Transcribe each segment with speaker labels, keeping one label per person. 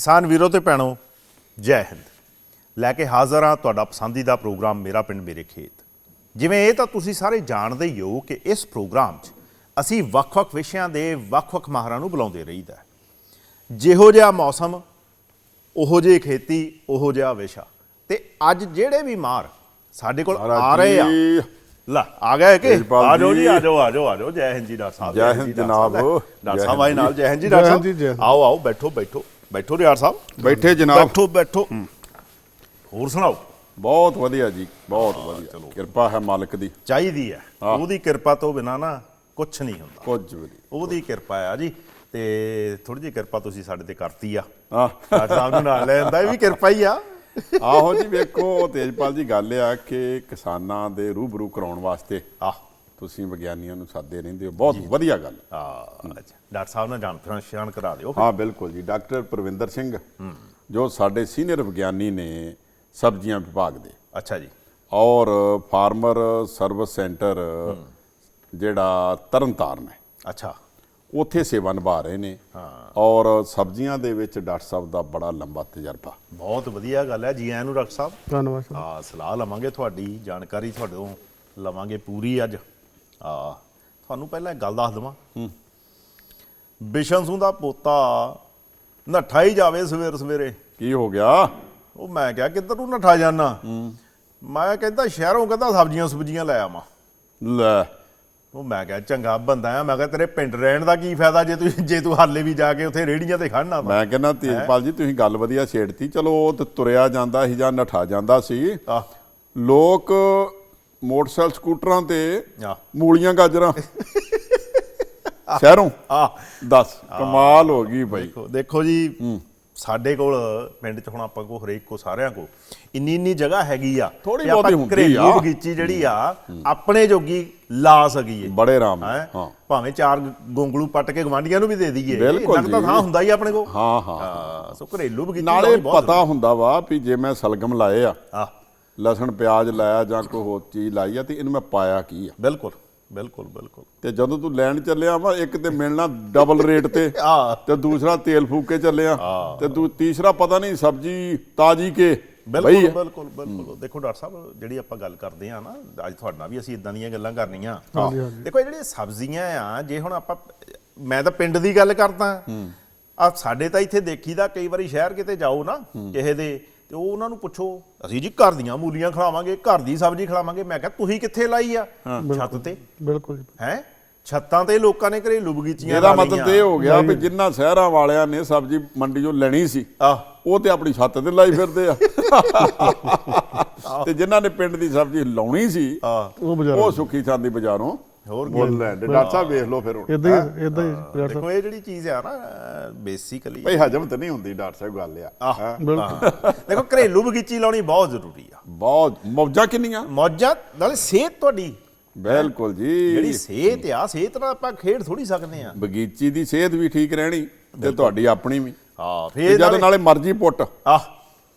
Speaker 1: ਕਿਸਾਨ ਵੀਰੋ ਤੇ ਭੈਣੋ ਜੈ ਹਿੰਦ ਲੈ ਕੇ ਹਾਜ਼ਰ ਹਾਂ ਤੁਹਾਡਾ ਪਸੰਦੀਦਾ ਪ੍ਰੋਗਰਾਮ ਮੇਰਾ ਪਿੰਡ ਮੇਰੇ ਖੇਤ ਜਿਵੇਂ ਇਹ ਤਾਂ ਤੁਸੀਂ ਸਾਰੇ ਜਾਣਦੇ ਹੀ ਹੋ ਕਿ ਇਸ ਪ੍ਰੋਗਰਾਮ 'ਚ ਅਸੀਂ ਵੱਖ-ਵੱਖ ਵਿਸ਼ਿਆਂ ਦੇ ਵੱਖ-ਵੱਖ ਮਾਹਰਾਂ ਨੂੰ ਬੁਲਾਉਂਦੇ ਰਹੀਦਾ। ਜਿਹੋ ਜਿਹਾ ਮੌਸਮ ਉਹੋ ਜਿਹੀ ਖੇਤੀ ਉਹੋ ਜਿਹਾ ਵਿਸ਼ਾ ਤੇ ਅੱਜ ਜਿਹੜੇ ਵੀ ਮਾਰ ਸਾਡੇ ਕੋਲ ਆ ਰਹੇ ਆ। ਲੈ ਆ ਗਏ ਕਿ ਆ ਜਾਓ ਜੀ
Speaker 2: ਜੀ।
Speaker 1: ਆ ਜਾਓ ਆ ਜਾਓ ਆ ਜਾਓ ਜੈ ਹਿੰਦ ਜੀ ਡਾਕਟਰ ਸਾਹਿਬ
Speaker 2: ਜੈ ਹਿੰਦ ਜਨਾਬ।
Speaker 1: ਡਾਕਟਰ ਸਾਹਿਬ ਆਏ ਨਾਲ ਜੈ ਹਿੰਦ ਜੀ ਡਾਕਟਰ ਸਾਹਿਬ। ਆਓ ਆਓ ਬੈਠੋ ਬੈਠੋ ਬੈਠੋ ਰਿਆੜ ਸਾਹਿਬ।
Speaker 2: ਬੈਠੇ ਜਨਾਬ।
Speaker 1: ਬੈਠੋ ਬੈਠੋ। ਹੋਰ ਸੁਣਾਓ?
Speaker 2: ਬਹੁਤ ਵਧੀਆ ਜੀ ਬਹੁਤ ਵਧੀਆ। ਕਿਰਪਾ ਹੈ ਮਾਲਕ ਦੀ।
Speaker 1: ਚਾਹੀਦੀ ਹੈ। ਉਹਦੀ ਕਿਰਪਾ ਤੋਂ ਬਿਨਾ ਨਾ ਕੁਝ ਨਹੀਂ ਹੁੰਦਾ।
Speaker 2: ਕੁਝ ਵੀ
Speaker 1: ਉਹਦੀ ਕਿਰਪਾ ਆ ਜੀ। ਤੇ ਥੋੜੀ ਜਿਹੀ ਕਿਰਪਾ ਤੁਸੀਂ ਸਾਡੇ ਤੇ ਕਰਤੀ ਆ।
Speaker 2: ਹਾਂ।
Speaker 1: ਸਾਹਿਬ ਨੂੰ ਨਾਲ ਲੈ ਜਾਂਦਾ ਇਹ ਵੀ ਕਿਰਪਾ ਹੀ ਆ।
Speaker 2: ਆਹੋ ਜੀ ਵੇਖੋ ਤੇਜਪਾਲ ਜੀ ਗੱਲ ਆ ਕਿ ਕਿਸਾਨਾਂ ਦੇ ਰੂਬਰੂ ਕਰਾਉਣ ਵਾਸਤੇ
Speaker 1: ਆ
Speaker 2: ਤੁਸੀਂ ਵਿਗਿਆਨੀਆਂ ਨੂੰ ਸਾਦੇ ਰਹਿੰਦੇ ਹੋ। ਬਹੁਤ ਵਧੀਆ ਗੱਲ।
Speaker 1: ਆ ਅੱਛਾ। ਡਾਕਟਰ ਸਾਹਿਬ ਨਾਲ ਜਾਣ ਪਛਾਣ ਕਰਾ ਦਿਓ
Speaker 2: ਹਾਂ ਬਿਲਕੁਲ ਜੀ। ਡਾਕਟਰ ਪ੍ਰਵਿੰਦਰ ਸਿੰਘ ਜੋ ਸਾਡੇ ਸੀਨੀਅਰ ਵਿਗਿਆਨੀ ਨੇ ਸਬਜ਼ੀਆਂ ਵਿਭਾਗ ਦੇ।
Speaker 1: ਅੱਛਾ ਜੀ।
Speaker 2: ਔਰ ਫਾਰਮਰ ਸਰਵਿਸ ਸੈਂਟਰ ਜਿਹੜਾ ਤਰਨਤਾਰਨ ਹੈ।
Speaker 1: ਅੱਛਾ।
Speaker 2: ਉੱਥੇ ਸੇਵਾ ਨਿਭਾ ਰਹੇ ਨੇ। ਔਰ ਸਬਜ਼ੀਆਂ ਦੇ ਵਿੱਚ ਡਾਕਟਰ ਸਾਹਿਬ ਦਾ ਬੜਾ ਲੰਬਾ ਤਜਰਬਾ।
Speaker 1: ਬਹੁਤ ਵਧੀਆ ਗੱਲ ਹੈ। ਜੀ ਆਇਆਂ ਨੂੰ ਡਾਕਟਰ ਸਾਹਿਬ।
Speaker 3: ਧੰਨਵਾਦ
Speaker 1: ਆ ਸਲਾਹ ਲਵਾਂਗੇ ਤੁਹਾਡੀ ਜਾਣਕਾਰੀ ਤੁਹਾਡੇ ਤੋਂ ਲਵਾਂਗੇ ਪੂਰੀ ਅੱਜ। ਆ ਤੁਹਾਨੂੰ ਪਹਿਲਾਂ ਇੱਕ ਗੱਲ ਦੱਸ ਦਵਾਂ। ਬਿਸ਼ਨ ਸਿੰਘ ਦਾ ਪੋਤਾ ਨੱਠਾ ਹੀ ਜਾਵੇ ਸਵੇਰ ਸਵੇਰੇ।
Speaker 2: ਕੀ ਹੋ ਗਿਆ?
Speaker 1: ਉਹ ਮੈਂ ਕਿਹਾ ਕਿੱਧਰ ਨੂੰ ਨੱਠਾ ਜਾਣਾ ਮੈਂ ਕਹਿੰਦਾ ਸ਼ਹਿਰੋਂ ਕਹਿੰਦਾ ਸਬਜ਼ੀਆਂ ਸੁਬਜ਼ੀਆਂ ਲੈ ਆਵਾਂ।
Speaker 2: ਲੈ।
Speaker 1: ਉਹ ਮੈਂ ਕਿਹਾ ਚੰਗਾ ਬੰਦਾ ਆ। ਮੈਂ ਕਿਹਾ ਤੇਰੇ ਪਿੰਡ ਰਹਿਣ ਦਾ ਕੀ ਫਾਇਦਾ ਜੇ ਤੂੰ ਜੇ ਤੂੰ ਹਾਲੇ ਵੀ ਜਾ ਕੇ ਉੱਥੇ ਰੇੜੀਆਂ ਤੇ ਖੜਨਾ
Speaker 2: ਮੈਂ ਕਹਿੰਦਾ ਤੇਜਪਾਲ ਜੀ ਤੁਸੀਂ ਗੱਲ ਵਧੀਆ ਛੇੜਤੀ। ਚਲੋ ਉਹ ਤੇ ਤੁਰਿਆ ਜਾਂਦਾ ਸੀ ਜਾਂ ਨਠਾ ਜਾਂਦਾ ਸੀ। ਲੋਕ ਮੋਟਰਸਾਈਕਲ ਸਕੂਟਰਾਂ ਤੇ ਮੂਲੀਆਂ ਗਾਜਰਾਂ। ਸ਼ਹਿਰੋਂ?
Speaker 1: ਆ
Speaker 2: ਦੱਸ ਕਮਾਲ ਹੋ ਗਈ ਬਾਈ
Speaker 1: ਦੇਖੋ ਜੀ ਸਾਡੇ ਕੋਲ ਪਿੰਡ 'ਚ ਹੁਣ ਆਪਾਂ ਕੋ ਹਰੇਕ ਕੋ ਸਾਰਿਆਂ ਕੋ ਇੰਨੀ ਇੰਨੀ ਜਗ੍ਹਾ ਹੈਗੀ ਆ ਆਪਾਂ
Speaker 2: ਬਹੁਤੀ ਹੁੰਦੀ
Speaker 1: ਘਰੇਲੂ
Speaker 2: ਆ।
Speaker 1: ਬਗੀਚੀ ਜਿਹੜੀ ਆ ਆਪਣੇ ਜੋਗੀ ਲਾ ਸਕੀਏ।
Speaker 2: ਬੜੇ ਆਰਾਮ
Speaker 1: ਹੈਂ? ਭਾਵੇਂ ਚਾਰ ਗੋਂਗਲੂ ਪੱਟ ਕੇ ਗਵਾਂਢੀਆਂ ਨੂੰ ਵੀ ਦੇ ਦਈਏ।
Speaker 2: ਜੀ।
Speaker 1: ਥਾਂ ਹੁੰਦਾ ਹੀ ਆਪਣੇ ਕੋ।
Speaker 2: ਹਾਂ ਹਾਂ
Speaker 1: ਸੋ ਘਰੇਲੂ ਬਗੀਚੀ
Speaker 2: ਨਾਲੇ ਪਤਾ ਹੁੰਦਾ ਵਾ ਵੀ ਜੇ ਮੈਂ ਸਲਗਮ ਲਾਏ ਆ
Speaker 1: ਆ
Speaker 2: ਲਸਣ ਪਿਆਜ਼ ਲਾਇਆ ਜਾਂ ਕੋਈ ਹੋਰ ਚੀਜ਼ ਲਾਈ ਆ ਤੇ ਇਹਨੂੰ ਮੈਂ ਪਾਇਆ ਕੀ ਆ?
Speaker 1: ਬਿਲਕੁਲ ਬਿਲਕੁਲ ਬਿਲਕੁਲ।
Speaker 2: ਤੇ ਜਦੋਂ ਤੂੰ ਲੈਣ ਚੱਲਿਆ ਵਾ ਇੱਕ ਤੇ ਮਿਲਣਾ ਡਬਲ ਰੇਟ ਤੇ
Speaker 1: ਆ
Speaker 2: ਤੇ ਦੂਸਰਾ ਤੇਲ ਫੂਕ ਕੇ ਚੱਲਿਆ ਤੇ ਦੂ ਤੀਸਰਾ ਪਤਾ ਨਹੀਂ ਸਬਜੀ ਤਾਜੀ ਕੇ
Speaker 1: ਬਿਲਕੁਲ ਬਿਲਕੁਲ ਬਿਲਕੁਲ। ਦੇਖੋ ਡਾਕਟਰ ਸਾਹਿਬ ਜਿਹੜੀ ਆਪਾਂ ਗੱਲ ਕਰਦੇ ਆ ਨਾ ਅੱਜ ਤੁਹਾਡੇ ਨਾਲ ਵੀ ਅਸੀਂ ਇਦਾਂ ਦੀਆਂ ਗੱਲਾਂ ਕਰਨੀਆਂ।
Speaker 3: ਹਾਂਜੀ, ਹਾਂਜੀ।
Speaker 1: ਦੇਖੋ ਇਹ ਜਿਹੜੀਆਂ ਸਬਜ਼ੀਆਂ ਆ ਜੇ ਹੁਣ ਆਪਾਂ ਮੈਂ ਤਾਂ ਪਿੰਡ ਦੀ ਗੱਲ ਕਰਦਾ। ਆ ਸਾਡੇ ਤਾਂ ਇੱਥੇ ਦੇਖੀਦਾ ਕਈ ਵਾਰੀ ਸ਼ਹਿਰ ਕਿਤੇ ਜਾਓ ਨਾ ਕਿਸੇ ਦੇ ਤੇ ਉਹ ਉਹਨਾਂ ਨੂੰ ਪੁੱਛੋ ਅਸੀਂ ਜੀ ਘਰ ਦੀਆਂ ਮੂਲੀਆਂ ਖਿਲਾਵਾਂਗੇ ਘਰ ਦੀ ਸਬਜ਼ੀ ਖਿਲਾਵਾਂਗੇ। ਮੈਂ ਕਿਹਾ ਤੁਸੀਂ ਕਿੱਥੇ ਲਾਈ ਆ? ਛੱਤ ਤੇ।
Speaker 3: ਬਿਲਕੁਲ
Speaker 1: ਹੈ? ਛੱਤਾਂ ਤੇ ਲੋਕਾਂ ਨੇ ਘਰੇਲੂ ਬਗੀਚੀਆਂ
Speaker 2: ਇਹਦਾ ਮਤਲਬ ਇਹ ਹੋ ਗਿਆ ਵੀ ਜਿੰਨਾ ਸ਼ਹਿਰਾਂ ਵਾਲਿਆਂ ਨੇ ਸਬਜੀ ਮੰਡੀ ਚੋਂ ਲੈਣੀ ਸੀ
Speaker 1: ਆ
Speaker 2: ਉਹ ਤੇ ਆਪਣੀ ਛੱਤ ਤੇ ਲਾਈ ਫਿਰਦੇ ਆ। ਤੇ ਜਿਨ੍ਹਾਂ ਨੇ ਪਿੰਡ ਦੀ ਸਬਜੀ ਲਾਉਣੀ ਸੀ
Speaker 3: ਉਹ ਬਾਜ਼ਾਰ।
Speaker 2: ਉਹ ਸੁੱਖੀ ਚਾਂਦੀ ਬਾਜ਼ਾਰੋਂ
Speaker 1: ਹੋਰ
Speaker 2: ਦੇ ਡਾਕਟਰ ਸਾਹਿਬ ਵੇਖ ਲਓ ਫਿਰ ਹੁਣ।
Speaker 3: ਇਦਾਂ ਹੀ ਇਦਾਂ ਹੀ ਡਾਕਟਰ ਸਾਹਿਬ
Speaker 1: ਦੇਖੋ ਇਹ ਜਿਹੜੀ ਚੀਜ਼ ਆ ਨਾ ਬੇਸਿਕਲੀ
Speaker 2: ਭਈ ਹਜਮ ਤਾਂ ਨਹੀਂ ਹੁੰਦੀ ਡਾਕਟਰ ਸਾਹਿਬ ਗੱਲ ਆ।
Speaker 1: ਆਹ
Speaker 2: ਹੈਂ?
Speaker 3: ਬਿਲਕੁਲ।
Speaker 1: ਦੇਖੋ ਘਰੇਲੂ ਬਗੀਚੀ ਲਾਉਣੀ ਬਹੁਤ ਜ਼ਰੂਰੀ ਆ।
Speaker 2: ਬਹੁਤ। ਮੌਜਾਂ ਕਿੰਨੀਆਂ?
Speaker 1: ਮੌਜਾਂ ਨਾਲੇ ਸਿਹਤ ਤੁਹਾਡੀ।
Speaker 2: ਬਿਲਕੁਲ
Speaker 1: ਜਿਹੜੀ
Speaker 2: ਜੀ
Speaker 1: ਸਿਹਤ ਆ ਸਿਹਤ ਨਾਲ ਆਪਾਂ ਖੇਡ ਥੋੜੀ ਸਕਦੇ ਆ
Speaker 2: ਬਗੀਚੀ ਦੀ ਸਿਹਤ ਵੀ ਠੀਕ ਰਹਿਣੀ ਤੇ ਤੁਹਾਡੀ ਆਪਣੀ ਵੀ।
Speaker 1: ਹਾਂ ਫੇਰ
Speaker 2: ਜਦ
Speaker 1: ਨਾਲੇ
Speaker 2: ਨਾਲੇ ਮਰਜ਼ੀ ਪੁੱਟ।
Speaker 1: ਆ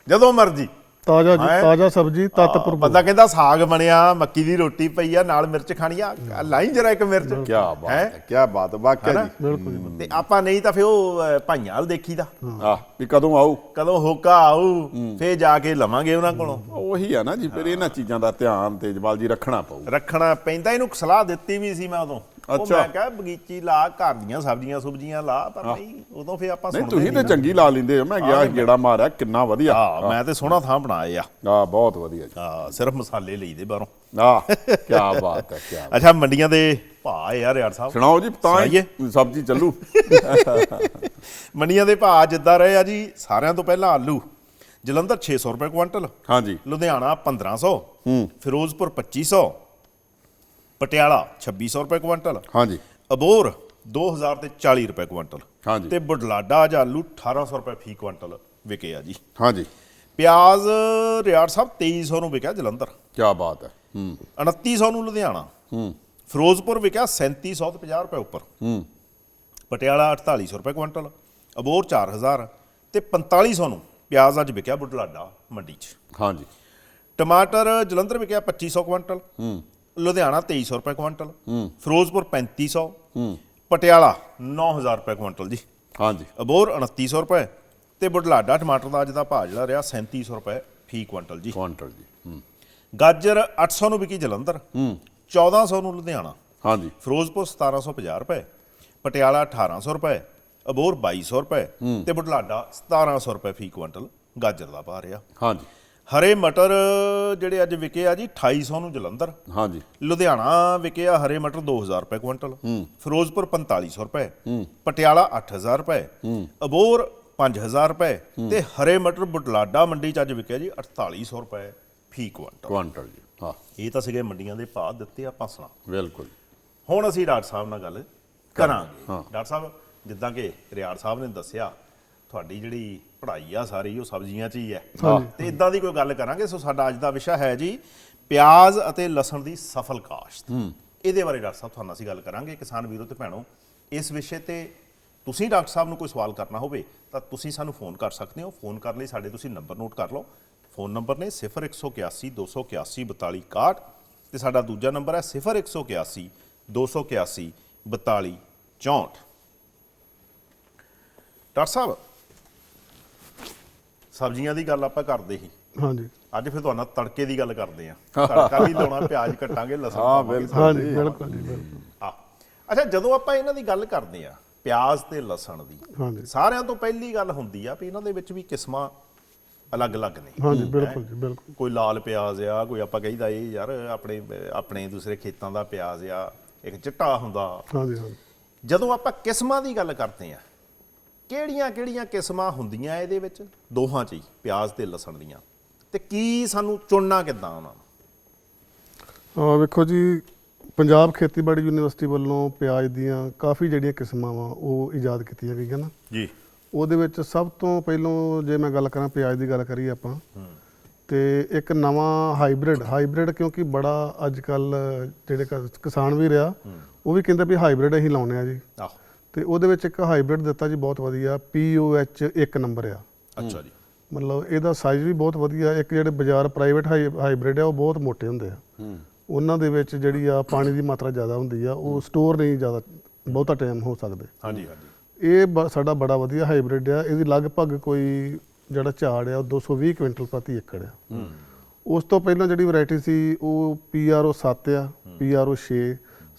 Speaker 1: ਜਦੋਂ ਮਰਜ਼ੀ।
Speaker 3: ਤਾਜ਼ਾ ਜੀ
Speaker 1: ਹੈਂ?
Speaker 3: ਤਾਜ਼ਾ ਸਬਜ਼ੀ ਤੱਤ ਭਰਪੂਰ।
Speaker 1: ਬੰਦਾ ਕਹਿੰਦਾ ਸਾਗ ਬਣਿਆ ਮੱਕੀ ਦੀ ਰੋਟੀ ਪਈ ਆ ਨਾਲ ਮਿਰਚ ਖਾਣੀ ਆ। ਲਾਈ ਜਰਾ ਇੱਕ ਮਿਰਚ।
Speaker 2: ਕੀ ਬਾਤ
Speaker 1: ਹੈਂ?
Speaker 2: ਹੈ ਕੀ ਬਾਤ ਹੈ, ਵਾਕਿਆ
Speaker 1: ਹੈਨਾ?
Speaker 2: ਜੀ।
Speaker 1: ਤੇ ਆਪਾਂ ਨਹੀਂ ਤਾਂ ਫੇ ਉਹ ਅ, ਭਾਈਆਂ ਵਾਲ ਦੇਖੀਦਾ।
Speaker 2: ਆ ਵੀ ਕਦੋਂ ਆਊ?
Speaker 1: ਕਦੋਂ ਹੋਕਾ ਆਊ ਫੇ ਜਾ ਕੇ ਲਵਾਂਗੇ ਉਹਨਾਂ ਕੋਲੋਂ।
Speaker 2: ਉਹੀ ਆ ਨਾ ਜੀ ਫਿਰ ਇਹਨਾਂ ਚੀਜ਼ਾਂ ਦਾ ਧਿਆਨ ਤੇਜਪਾਲ ਜੀ ਰੱਖਣਾ ਪਊ।
Speaker 1: ਰੱਖਣਾ ਪੈਂਦਾ ਇਹਨੂੰ ਸਲਾਹ ਦਿੱਤੀ ਵੀ ਸੀ ਮੈਂ ਉਦੋਂ। ਉਹ
Speaker 2: ਅੱਛਾ।
Speaker 1: ਮੈਂ ਕਿਹਾ ਬਗੀਚੀ ਲਾ ਘਰ ਦੀਆਂ ਸਬਜ਼ੀਆਂ ਸੁਬਜ਼ੀਆਂ ਲਾ ਪਰ ਨਹੀਂ ਉਦੋਂ ਫੇ ਆਪਾਂ
Speaker 2: ਨਹੀਂ
Speaker 1: ਸੁਣਦੇ
Speaker 2: ਤੁਸੀਂ ਤੇ। ਚੰਗੀ ਲਾ ਲੈਂਦੇ ਹੋ। ਮੈਂ ਗਿਆ ਗੇੜਾ ਮਾਰਿਆ ਕਿੰਨਾ ਵਧੀਆ।
Speaker 1: ਹਾਂ ਮੈਂ ਤੇ ਸੋਹਣਾ ਥਾਂ ਬਣਾਏ ਆ।
Speaker 2: ਆ ਬਹੁਤ ਵਧੀਆ ਜੀ।
Speaker 1: ਹਾਂ ਸਿਰਫ ਮਸਾਲੇ ਲਈਦੇ ਬਾਹਰੋਂ।
Speaker 2: ਆ ਕੀ ਬਾਤ ਹੈ ਕੀ
Speaker 1: ਅੱਛਾ ਮੰਡੀਆਂ ਦੇ ਭਾਅ ਯਾਰ ਯਾਰ ਸਾਹਿਬ।
Speaker 2: ਸੁਣਾਓ ਜੀ ਤਾਂ ਹੀ? ਸਬਜ਼ੀ ਚੱਲੂ।
Speaker 1: ਮੰਡੀਆਂ ਦੇ ਭਾਅ ਜਿੱਦਾਂ ਰਹੇ ਆ ਜੀ ਸਾਰਿਆਂ ਤੋਂ ਪਹਿਲਾਂ ਆਲੂ। ਜਲੰਧਰ 600 ਰੁਪਏ ਕੁਇੰਟਲ
Speaker 2: ਹਾਂਜੀ।
Speaker 1: ਲੁਧਿਆਣਾ 1500
Speaker 2: ਹੂੰ।
Speaker 1: ਫਿਰੋਜ਼ਪੁਰ 2500 ਪਟਿਆਲਾ 2600 ਰੁਪਏ ਕੁਇੰਟਲ।
Speaker 2: ਹਾਂਜੀ।
Speaker 1: ਅਬੋਰ 2000 ਤੇ 40 ਰੁਪਏ ਕੁਇੰਟਲ।
Speaker 2: ਹਾਂਜੀ।
Speaker 1: ਤੇ ਬੁਢਲਾਡਾ ਅੱਜ ਆਲੂ 1800 ਰੁਪਏ ਫੀ ਕੁਇੰਟਲ ਵਿਕੇ ਆ ਜੀ।
Speaker 2: ਹਾਂਜੀ।
Speaker 1: ਪਿਆਜ਼ ਰਿਆੜ ਸਾਹਿਬ 2300 ਨੂੰ ਵਿਕਿਆ ਜਲੰਧਰ।
Speaker 2: ਕੀ ਬਾਤ ਹੈ। ਹੂੰ।
Speaker 1: 2900 ਨੂੰ ਲੁਧਿਆਣਾ।
Speaker 2: ਹੂੰ।
Speaker 1: ਫਿਰੋਜ਼ਪੁਰ ਵਿਕਿਆ 3700 ਤੇ 50 ਰੁਪਏ ਉੱਪਰ।
Speaker 2: ਹੂੰ।
Speaker 1: ਪਟਿਆਲਾ 4800 ਰੁਪਏ ਕੁਇੰਟਲ। ਅਬੋਰ 4000 ਤੇ 4500 ਨੂੰ ਪਿਆਜ਼ ਅੱਜ ਵਿਕਿਆ ਬੁਢਲਾਡਾ ਮੰਡੀ 'ਚ।
Speaker 2: ਹਾਂਜੀ।
Speaker 1: ਟਮਾਟਰ ਜਲੰਧਰ ਵਿਕਿਆ 2500 ਕੁਇੰਟਲ।
Speaker 2: ਹੂੰ।
Speaker 1: ਲੁਧਿਆਣਾ 2300 ਰੁਪਏ ਕੁਇੰਟਲ
Speaker 2: ਹੂੰ।
Speaker 1: ਫਿਰੋਜ਼ਪੁਰ 3500
Speaker 2: ਹੂੰ।
Speaker 1: ਪਟਿਆਲਾ 9000 ਰੁਪਏ ਕੁਇੰਟਲ ਜੀ।
Speaker 2: ਹਾਂਜੀ।
Speaker 1: ਅਬੋਰ 2900 ਰੁਪਏ ਤੇ ਬੁਢਲਾਡਾ ਟਮਾਟਰ ਦਾ ਅੱਜ ਦਾ ਭਾਅ ਜਿਹੜਾ ਰਿਹਾ 3700 ਰੁਪਏ ਫੀ ਕੁਇੰਟਲ ਜੀ।
Speaker 2: ਕੁਆਂਟਲ ਜੀ ਹੂੰ।
Speaker 1: ਗਾਜਰ 800 ਨੂੰ ਵਿਕੀ ਜਲੰਧਰ
Speaker 2: ਹੂੰ।
Speaker 1: 1400 ਨੂੰ ਲੁਧਿਆਣਾ
Speaker 2: ਹਾਂਜੀ।
Speaker 1: ਫਿਰੋਜ਼ਪੁਰ 1750 ਰੁਪਏ ਪਟਿਆਲਾ 1800 ਰੁਪਏ ਅਬੋਰ 2200 ਰੁਪਏ ਤੇ ਬੁਢਲਾਡਾ 1700 ਰੁਪਏ ਫੀ ਕੁਇੰਟਲ ਗਾਜਰ ਦਾ ਭਾਅ ਰਿਹਾ।
Speaker 2: ਹਾਂਜੀ।
Speaker 1: ਹਰੇ ਮਟਰ ਜਿਹੜੇ ਅੱਜ ਵਿਕੇ ਆ ਜੀ 2800 ਨੂੰ ਜਲੰਧਰ।
Speaker 2: ਹਾਂਜੀ।
Speaker 1: ਲੁਧਿਆਣਾ ਵਿਕੇ ਆ ਹਰੇ ਮਟਰ 2000 ਰੁਪਏ ਕੁਇੰਟਲ। ਫਿਰੋਜ਼ਪੁਰ 4500 ਰੁਪਏ। ਪਟਿਆਲਾ 8000 ਰੁਪਏ। ਅਬੋਰ 5000 ਰੁਪਏ। ਤੇ ਹਰੇ ਮਟਰ ਬੁਢਲਾਡਾ ਮੰਡੀ ਚ ਅੱਜ ਵਿਕਿਆ ਜੀ 4800 ਰੁਪਏ ਫੀ ਕੁਇੰਟਲ।
Speaker 2: ਕੁਆਂਟਲ ਜੀ ਹਾਂ।
Speaker 1: ਇਹ ਤਾਂ ਸੀਗੇ ਮੰਡੀਆਂ ਦੇ ਭਾਅ ਦਿੱਤੇ ਆਪਾਂ ਸੁਣਾ
Speaker 2: ਬਿਲਕੁਲ।
Speaker 1: ਹੁਣ ਅਸੀਂ ਡਾਕਟਰ ਸਾਹਿਬ ਨਾਲ ਗੱਲ ਕਰਾਂਗੇ। ਡਾਕਟਰ ਸਾਹਿਬ ਜਿੱਦਾਂ ਕਿ ਰਿਆੜ ਸਾਹਿਬ ਨੇ ਦੱਸਿਆ ਤੁਹਾਡੀ ਜਿਹੜੀ ਪੜ੍ਹਾਈ ਆ ਸਾਰੀ ਉਹ ਸਬਜ਼ੀਆਂ 'ਚ ਹੀ ਹੈ। ਤੇ ਇਦਾਂ ਦੀ ਕੋਈ ਗੱਲ ਕਰਾਂਗੇ ਸੋ ਸਾਡਾ ਅੱਜ ਦਾ ਵਿਸ਼ਾ ਹੈ ਜੀ ਪਿਆਜ਼ ਅਤੇ ਲਸਣ ਦੀ ਸਫਲ ਕਾਸ਼ਤ। ਇਹਦੇ ਬਾਰੇ ਡਾਕਟਰ ਸਾਹਿਬ ਤੁਹਾਨੂੰ ਅਸੀਂ ਗੱਲ ਕਰਾਂਗੇ। ਕਿਸਾਨ ਵੀਰੋ ਤੇ ਭੈਣੋ ਇਸ ਵਿਸ਼ੇ ਤੇ ਤੁਸੀਂ ਡਾਕਟਰ ਸਾਹਿਬ ਨੂੰ ਕੋਈ ਸਵਾਲ ਕਰਨਾ ਹੋਵੇ ਤਾਂ ਤੁਸੀਂ ਸਾਨੂੰ ਫੋਨ ਕਰ ਸਕਦੇ ਹੋ। ਫੋਨ ਕਰਨ ਲਈ ਸਾਡੇ ਤੁਸੀਂ ਨੰਬਰ ਨੋਟ ਕਰ ਲਓ। ਫੋਨ ਨੰਬਰ ਨੇ 0181 281 42 61 ਤੇ ਸਾਡਾ ਦੂਜਾ ਨੰਬਰ ਹੈ 0181 281 42 64 ਡਾਕਟਰ ਸਾਹਿਬ ਸਬਜ਼ੀਆਂ ਦੀ ਗੱਲ ਆਪਾਂ ਕਰਦੇ ਸੀ।
Speaker 3: ਹਾਂਜੀ।
Speaker 1: ਅੱਜ ਫਿਰ ਤੁਹਾਨੂੰ ਤੜਕੇ ਦੀ ਗੱਲ ਕਰਦੇ ਆ ਤੜਕਾ ਵੀ ਲਾਉਣਾ ਪਿਆਜ਼ ਕੱਟਾਂਗੇ ਲਸਣ
Speaker 2: ਹਾਂ, ਬਿਲਕੁਲ।
Speaker 3: ਹਾਂਜੀ ਬਿਲਕੁਲ ਜੀ ਬਿਲਕੁਲ।
Speaker 1: ਹਾਂ। ਅੱਛਾ ਜਦੋਂ ਆਪਾਂ ਇਹਨਾਂ ਦੀ ਗੱਲ ਕਰਦੇ ਆ ਪਿਆਜ਼ ਤੇ ਲਸਣ ਦੀ
Speaker 3: ਹਾਂਜੀ।
Speaker 1: ਸਾਰਿਆਂ ਤੋਂ ਪਹਿਲੀ ਗੱਲ ਹੁੰਦੀ ਆ ਵੀ ਇਹਨਾਂ ਦੇ ਵਿੱਚ ਵੀ ਕਿਸਮਾਂ ਅਲੱਗ-ਅਲੱਗ ਨੇ।
Speaker 3: ਹਾਂਜੀ ਬਿਲਕੁਲ ਜੀ ਬਿਲਕੁਲ।
Speaker 1: ਕੋਈ ਲਾਲ ਪਿਆਜ਼ ਆ ਕੋਈ ਆਪਾਂ ਕਹੀਦਾ ਇਹ ਯਾਰ ਆਪਣੇ ਆਪਣੇ ਦੂਸਰੇ ਖੇਤਾਂ ਦਾ ਪਿਆਜ਼ ਆ ਇੱਕ ਚਿੱਟਾ ਹੁੰਦਾ।
Speaker 3: ਹਾਂਜੀ ਹਾਂਜੀ।
Speaker 1: ਜਦੋਂ ਆਪਾਂ ਕਿਸਮਾਂ ਦੀ ਗੱਲ ਕਰਦੇ ਆ ਕਿਹੜੀਆਂ ਕਿਹੜੀਆਂ ਕਿਸਮਾਂ ਹੁੰਦੀਆਂ ਇਹਦੇ ਵਿੱਚ? ਦੋਹਾਂ 'ਚ ਹੀ ਪਿਆਜ਼ ਤੇ ਲਸਣ ਦੀਆਂ। ਤੇ ਕੀ ਸਾਨੂੰ ਚੁਣਨਾ ਕਿੱਦਾਂ ਉਹਨਾਂ ਨੂੰ?
Speaker 3: ਆ ਵੇਖੋ ਜੀ ਪੰਜਾਬ ਖੇਤੀਬਾੜੀ ਯੂਨੀਵਰਸਿਟੀ ਵੱਲੋਂ ਪਿਆਜ਼ ਦੀਆਂ ਕਾਫੀ ਜਿਹੜੀਆਂ ਕਿਸਮਾਂ ਵਾ ਉਹ ਇਜਾਦ ਕੀਤੀਆਂ ਗਈਆਂ ਨਾ।
Speaker 1: ਜੀ।
Speaker 3: ਉਹਦੇ ਵਿੱਚ ਸਭ ਤੋਂ ਪਹਿਲੋਂ ਜੇ ਮੈਂ ਗੱਲ ਕਰਾਂ ਪਿਆਜ਼ ਦੀ ਗੱਲ ਕਰੀਏ ਆਪਾਂ ਤੇ ਇੱਕ ਨਵਾਂ ਹਾਈਬ੍ਰਿਡ ਹਾਈਬ੍ਰਿਡ ਕਿਉਂਕਿ ਬੜਾ ਅੱਜ ਕੱਲ ਜਿਹੜੇ ਕਿਸਾਨ ਵੀ ਰਿਹਾ ਉਹ ਵੀ ਕਹਿੰਦੇ ਵੀ ਹਾਈਬ੍ਰਿਡ ਅਸੀਂ ਲਾਉਣੇ ਆ ਜੀ।
Speaker 1: ਆਹ।
Speaker 3: ਤੇ ਉਹਦੇ ਵਿੱਚ ਇੱਕ ਹਾਈਬ੍ਰਿਡ ਦਿੱਤਾ ਜੀ ਬਹੁਤ ਵਧੀਆ POH 1 ਨੰਬਰ ਆ।
Speaker 1: ਅੱਛਾ ਜੀ।
Speaker 3: ਮਤਲਬ ਇਹਦਾ ਸਾਈਜ਼ ਵੀ ਬਹੁਤ ਵਧੀਆ ਇੱਕ ਜਿਹੜੇ ਬਾਜ਼ਾਰ ਪ੍ਰਾਈਵੇਟ ਹਾਈਬ੍ਰਿਡ ਆ ਉਹ ਬਹੁਤ ਮੋਟੇ ਹੁੰਦੇ ਆ। ਉਹਨਾਂ ਦੇ ਵਿੱਚ ਜਿਹੜੀ ਆ ਪਾਣੀ ਦੀ ਮਾਤਰਾ ਜ਼ਿਆਦਾ ਹੁੰਦੀ ਆ ਉਹ ਸਟੋਰ ਨਹੀਂ ਜ਼ਿਆਦਾ ਬਹੁਤਾ ਟਾਈਮ ਹੋ ਸਕਦੇ।
Speaker 1: ਹਾਂਜੀ ਹਾਂਜੀ।
Speaker 3: ਇਹ ਸਾਡਾ ਬੜਾ ਵਧੀਆ ਹਾਈਬ੍ਰਿਡ ਆ ਇਹਦੀ ਲਗਭਗ ਕੋਈ ਜਿਹੜਾ ਝਾੜ ਆ ਉਹ 220 ਕੁਇੰਟਲ ਪ੍ਰਤੀ ਏਕੜ ਆ। ਉਸ ਤੋਂ ਪਹਿਲਾਂ ਜਿਹੜੀ ਵੈਰਾਈਟੀ ਸੀ ਉਹ PRO 7 ਆ PRO 6